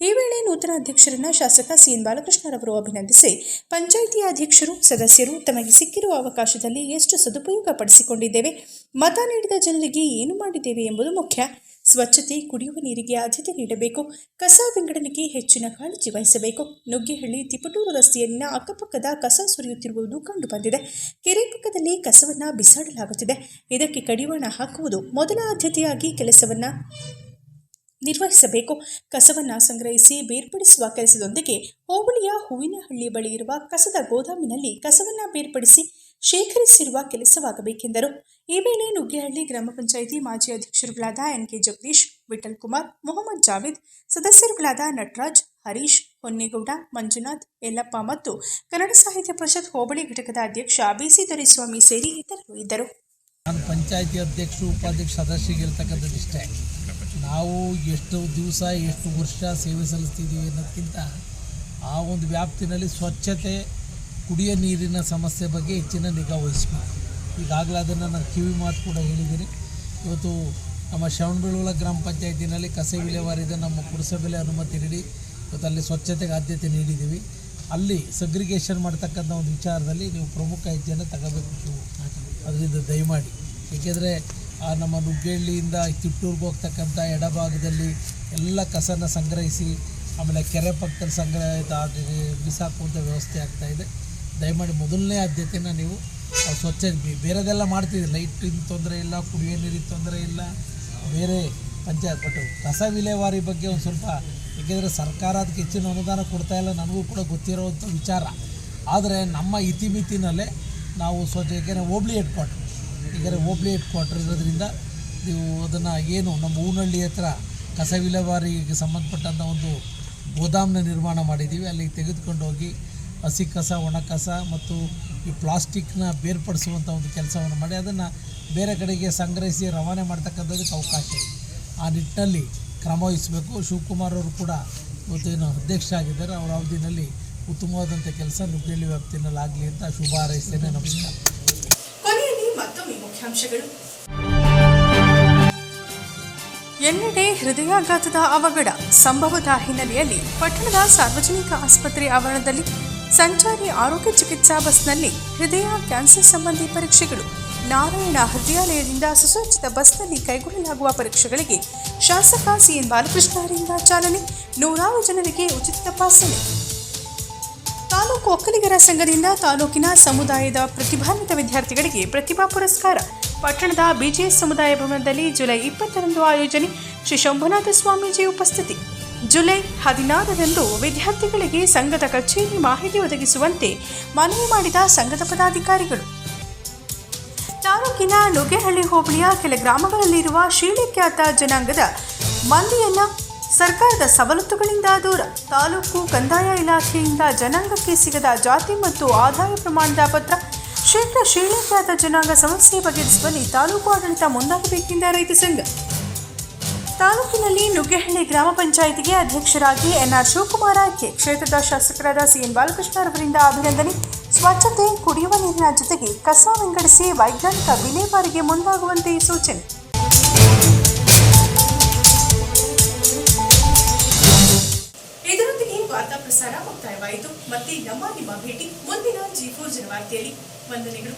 ಈ ವೇಳೆ ನೂತನ ಅಧ್ಯಕ್ಷರನ್ನ ಶಾಸಕ ಸಿಎನ್ ಬಾಲಕೃಷ್ಣರವರು ಅಭಿನಂದಿಸಿ, ಪಂಚಾಯಿತಿ ಅಧ್ಯಕ್ಷರು, ಸದಸ್ಯರು ತಮಗೆ ಸಿಕ್ಕಿರುವ ಅವಕಾಶದಲ್ಲಿ ಎಷ್ಟು ಸದುಪಯೋಗ ಪಡಿಸಿಕೊಂಡಿದ್ದೇವೆ, ಮತ ನೀಡಿದ ಜನರಿಗೆ ಏನು ಮಾಡಿದ್ದೇವೆ ಎಂಬುದು ಮುಖ್ಯ. ಸ್ವಚ್ಛತೆ, ಕುಡಿಯುವ ನೀರಿಗೆ ಆದ್ಯತೆ ನೀಡಬೇಕು, ಕಸ ವಿಂಗಡಣೆಗೆ ಹೆಚ್ಚಿನ ಕಾಳಜಿ ವಹಿಸಬೇಕು. ನುಗ್ಗಿಹಳ್ಳಿ ತಿಪಟೂರು ರಸ್ತೆಯಲ್ಲಿನ ಅಕ್ಕಪಕ್ಕದ ಕಸ ಸುರಿಯುತ್ತಿರುವುದು ಕಂಡುಬಂದಿದೆ. ಕೆರೆ ಪಕ್ಕದಲ್ಲಿ ಕಸವನ್ನು ಬಿಸಾಡಲಾಗುತ್ತಿದೆ. ಇದಕ್ಕೆ ಕಡಿವಾಣ ಹಾಕುವುದು ಮೊದಲ ಆದ್ಯತೆಯಾಗಿ ಕೆಲಸವನ್ನು ನಿರ್ವಹಿಸಬೇಕು. ಕಸವನ್ನು ಸಂಗ್ರಹಿಸಿ ಬೇರ್ಪಡಿಸುವ ಕೆಲಸದೊಂದಿಗೆ ಹೋಬಳಿಯ ಹೂವಿನಹಳ್ಳಿ ಬಳಿ ಇರುವ ಕಸದ ಗೋದಾಮಿನಲ್ಲಿ ಕಸವನ್ನು ಬೇರ್ಪಡಿಸಿ ಶೇಖರಿಸಿರುವ ಕೆಲಸವಾಗಬೇಕೆಂದರು. ಈ ವೇಳೆ ನುಗ್ಗೇಹಳ್ಳಿ ಗ್ರಾಮ ಪಂಚಾಯಿತಿ ಮಾಜಿ ಅಧ್ಯಕ್ಷರುಗಳಾದ ಎನ್ ಕೆ ಜಗದೀಶ್, ವಿಠಲ್ ಕುಮಾರ್, ಮೊಹಮ್ಮದ್ ಜಾವೇದ್, ಸದಸ್ಯರುಗಳಾದ ನಟರಾಜ್, ಹರೀಶ್, ಹೊನ್ನೇಗೌಡ, ಮಂಜುನಾಥ್, ಯಲ್ಲಪ್ಪ ಮತ್ತು ಕನ್ನಡ ಸಾಹಿತ್ಯ ಪರಿಷತ್ ಹೋಬಳಿ ಘಟಕದ ಅಧ್ಯಕ್ಷ ಬಿಸಿ ದೊರೆಸ್ವಾಮಿ ಸೇರಿ ಇತರರು ಇದ್ದರು. ನಾನು ಪಂಚಾಯಿತಿ ಅಧ್ಯಕ್ಷರು, ಉಪಾಧ್ಯಕ್ಷ ಸದಸ್ಯರಿಗಿರ್ತಕ್ಕಂಥದ್ದು ಇಷ್ಟೇ ನಾವು ಎಷ್ಟು ದಿವಸ, ಎಷ್ಟು ವರ್ಷ ಸೇವೆ ಸಲ್ಲಿಸ್ತಿದ್ದೀವಿ ಅನ್ನೋದಕ್ಕಿಂತ ಆ ಒಂದು ವ್ಯಾಪ್ತಿನಲ್ಲಿ ಸ್ವಚ್ಛತೆ, ಕುಡಿಯೋ ನೀರಿನ ಸಮಸ್ಯೆ ಬಗ್ಗೆ ಹೆಚ್ಚಿನ ನಿಗಾ ವಹಿಸಬೇಕು. ಈಗಾಗಲೇ ಅದನ್ನು ನಾನು ಕಿವಿ ಮಾತು ಕೂಡ ಹೇಳಿದ್ದೀನಿ. ಇವತ್ತು ನಮ್ಮ ಶ್ರವಣಬೆಳಗೊಳ ಗ್ರಾಮ ಪಂಚಾಯತಿನಲ್ಲಿ ಕಸ ವಿಲೇವಾರಿದ. ನಮ್ಮ ಪುರಸಭೆಲೆ ಅನುಮತಿ ನೀಡಿ ಇವತ್ತು ಅಲ್ಲಿ ಸ್ವಚ್ಛತೆಗೆ ಆದ್ಯತೆ ನೀಡಿದ್ದೀವಿ. ಅಲ್ಲಿ ಸಗ್ರಿಗೇಷನ್ ಮಾಡ್ತಕ್ಕಂಥ ಒಂದು ವಿಚಾರದಲ್ಲಿ ನೀವು ಪ್ರಮುಖ ಹೆಜ್ಜೆಯನ್ನು ತಗೋಬೇಕು ಅದರಿಂದ ದಯಮಾಡಿ. ಏಕೆಂದರೆ ನಮ್ಮ ನುಗ್ಗೇಳ್ಳಿಯಿಂದ ತಿಟ್ಟೂರ್ಗೆ ಹೋಗ್ತಕ್ಕಂಥ ಎಡಭಾಗದಲ್ಲಿ ಎಲ್ಲ ಕಸನ ಸಂಗ್ರಹಿಸಿ, ಆಮೇಲೆ ಕೆರೆ ಪಕ್ಕದಲ್ಲಿ ಸಂಗ್ರಹ ಬಿಸಾಕುವಂಥ ವ್ಯವಸ್ಥೆ ಆಗ್ತಾಯಿದೆ ದಯಮಾಡಿ ಮೊದಲನೇ ಆದ್ಯತೆನ ನೀವು ಸ್ವಚ್ಛ ಬೇರೆದೆಲ್ಲ ಮಾಡ್ತಿದ್ದೀವಿ ಲೈಟಿನ ತೊಂದರೆ ಇಲ್ಲ, ಕುಡಿಯೋ ನೀರಿನ ತೊಂದರೆ ಇಲ್ಲ, ಬೇರೆ ಪಂಚಾಯತ್. ಬಟ್ ಕಸ ವಿಲೇವಾರಿ ಬಗ್ಗೆ ಒಂದು ಸ್ವಲ್ಪ ಏಕೆಂದರೆ ಸರ್ಕಾರ ಅದಕ್ಕೆ ಹೆಚ್ಚಿನ ಅನುದಾನ ಕೊಡ್ತಾ ಇಲ್ಲ, ನನಗೂ ಕೂಡ ಗೊತ್ತಿರೋವಂಥ ವಿಚಾರ. ಆದರೆ ನಮ್ಮ ಇತಿಮಿತಿನಲ್ಲೇ ನಾವು ಸ್ವಚ್ಛ ಏಕೆಂದರೆ ಹೋಬ್ಳಿ ಹೆಡ್ ಏಕೆಂದರೆ ಹೋಬ್ಳಿ ಹೆಡ್ ಕ್ವಾರ್ಟರ್ ಇರೋದ್ರಿಂದ ನೀವು ಅದನ್ನು ಏನು ನಮ್ಮ ಹೂನಹಳ್ಳಿ ಹತ್ರ ಕಸ ವಿಲೇವಾರಿಗೆ ಸಂಬಂಧಪಟ್ಟಂಥ ಒಂದು ಗೋದಾಮನ್ನ ನಿರ್ಮಾಣ ಮಾಡಿದ್ದೀವಿ. ಅಲ್ಲಿಗೆ ತೆಗೆದುಕೊಂಡು ಹೋಗಿ ಹಸಿ ಕಸ, ಒಣ ಕಸ ಮತ್ತು ಈ ಪ್ಲಾಸ್ಟಿಕ್ನ ಬೇರ್ಪಡಿಸುವಂಥ ಒಂದು ಕೆಲಸವನ್ನು ಮಾಡಿ ಅದನ್ನು ಬೇರೆ ಕಡೆಗೆ ಸಂಗ್ರಹಿಸಿ ರವಾನೆ ಮಾಡ್ತಕ್ಕಂಥದ್ದಕ್ಕೆ ಅವಕಾಶ ಇದೆ. ಆ ನಿಟ್ಟಿನಲ್ಲಿ ಕ್ರಮ ವಹಿಸಬೇಕು. ಶಿವಕುಮಾರ್ ಅವರು ಕೂಡ ಇವತ್ತೇನು ಅಧ್ಯಕ್ಷ ಆಗಿದ್ದಾರೆ ಅವರ ಅವಧಿನಲ್ಲಿ ಉತ್ತಮವಾದಂಥ ಕೆಲಸ ನುಗ್ಗೇಳಿ ವ್ಯಾಪ್ತಿನಲ್ಲಿ ಆಗಲಿ ಅಂತ ಶುಭ ಹಾರೈಸ್ತೇನೆ. ನಮಸ್ಕಾರ. ಮತ್ತೊಮ್ಮೆ ಮುಖ್ಯಾಂಶಗಳು. ಎಲ್ಲೆಡೆ ಹೃದಯಾಘಾತದ ಅವಘಡ? ಸಂಭವದ ಹಿನ್ನೆಲೆಯಲ್ಲಿ ಪಟ್ಟಣದ ಸಾರ್ವಜನಿಕ ಆಸ್ಪತ್ರೆ ಆವರಣದಲ್ಲಿ ಸಂಚಾರಿ ಆರೋಗ್ಯ ಚಿಕಿತ್ಸಾ ಬಸ್ನಲ್ಲಿ ಹೃದಯ ಕ್ಯಾನ್ಸರ್ ಸಂಬಂಧಿ ಪರೀಕ್ಷೆಗಳು. ನಾರಾಯಣ ಹೃದಯಾಲಯದಿಂದ ಸುಸಜ್ಜಿತ ಬಸ್ನಲ್ಲಿ ಕೈಗೊಳ್ಳಲಾಗುವ ಪರೀಕ್ಷೆಗಳಿಗೆ ಶಾಸಕ ಸಿಎನ್ ಬಾಲಕೃಷ್ಣ ಅವರಿಂದ ಚಾಲನೆ. ನೂರಾರು ಜನರಿಗೆ ಉಚಿತ ತಪಾಸಣೆ. ತಾಲೂಕು ಒಕ್ಕಲಿಗರ ಸಂಘದಿಂದ ತಾಲೂಕಿನ ಸಮುದಾಯದ ಪ್ರತಿಭಾನ್ವಿತ ವಿದ್ಯಾರ್ಥಿಗಳಿಗೆ ಪ್ರತಿಭಾ ಪುರಸ್ಕಾರ. ಪಟ್ಟಣದ ಬಿಜೆಎಸ್ ಸಮುದಾಯ ಭವನದಲ್ಲಿ ಜುಲೈ ಇಪ್ಪತ್ತರಂದು ಆಯೋಜನೆ. ಶ್ರೀ ಶಂಭುನಾಥ ಸ್ವಾಮೀಜಿ ಉಪಸ್ಥಿತಿ. ಜುಲೈ ಹದಿನಾರರಂದು ವಿದ್ಯಾರ್ಥಿಗಳಿಗೆ ಸಂಘದ ಕಚೇರಿ ಮಾಹಿತಿ ಒದಗಿಸುವಂತೆ ಮನವಿ ಮಾಡಿದ ಸಂಘದ ಪದಾಧಿಕಾರಿಗಳು. ತಾಲೂಕಿನ ನುಗ್ಗೇಹಳ್ಳಿ ಹೋಬಳಿಯ ಕೆಲ ಗ್ರಾಮಗಳಲ್ಲಿರುವ ಶೀಳಿಖ್ಯಾತ ಜನಾಂಗದ ಮಂದಿಯನ್ನ ಸರ್ಕಾರದ ಸವಲತ್ತುಗಳಿಂದ ದೂರ. ತಾಲೂಕು ಕಂದಾಯ ಇಲಾಖೆಯಿಂದ ಜನಾಂಗಕ್ಕೆ ಸಿಗದ ಜಾತಿ ಮತ್ತು ಆದಾಯ ಪ್ರಮಾಣದ ಪತ್ರ ಶೀಘ್ರ ಶ್ರೀಲಂಕಾದ ಜನಾಂಗ ಸಮಸ್ಯೆ ಬಗೆಹರಿಸುವಲ್ಲಿ ತಾಲೂಕು ಆಡಳಿತ ಮುಂದಾಗಬೇಕೆಂದ ರೈತ ಸಂಘ. ತಾಲೂಕಿನಲ್ಲಿ ನುಗ್ಗೆಹಳ್ಳಿ ಗ್ರಾಮ ಪಂಚಾಯಿತಿಗೆ ಅಧ್ಯಕ್ಷರಾಗಿ ಎನ್ಆರ್ ಶಿವಕುಮಾರ್ ಆಯ್ಕೆ. ಕ್ಷೇತ್ರದ ಶಾಸಕರಾದ ಸಿಎನ್ ಬಾಲಕೃಷ್ಣ ಅವರಿಂದ ಅಭಿನಂದನೆ. ಸ್ವಚ್ಛತೆ, ಕುಡಿಯುವ ನೀರಿನ ಜೊತೆಗೆ ಕಸ ವಿಂಗಡಿಸಿ ವೈಜ್ಞಾನಿಕ ವಿಲೇವಾರಿಗೆ ಮುಂದಾಗುವಂತೆ ಸೂಚನೆ. ಮತ್ತೆ ನಮ್ಮ ನಿಮ್ಮ ಭೇಟಿ ಮುಂದಿನ ಜಿ ಫೋರ್ ಜನವಾರ್ತೆಯಲ್ಲಿ ವಂದನೆಗಳು.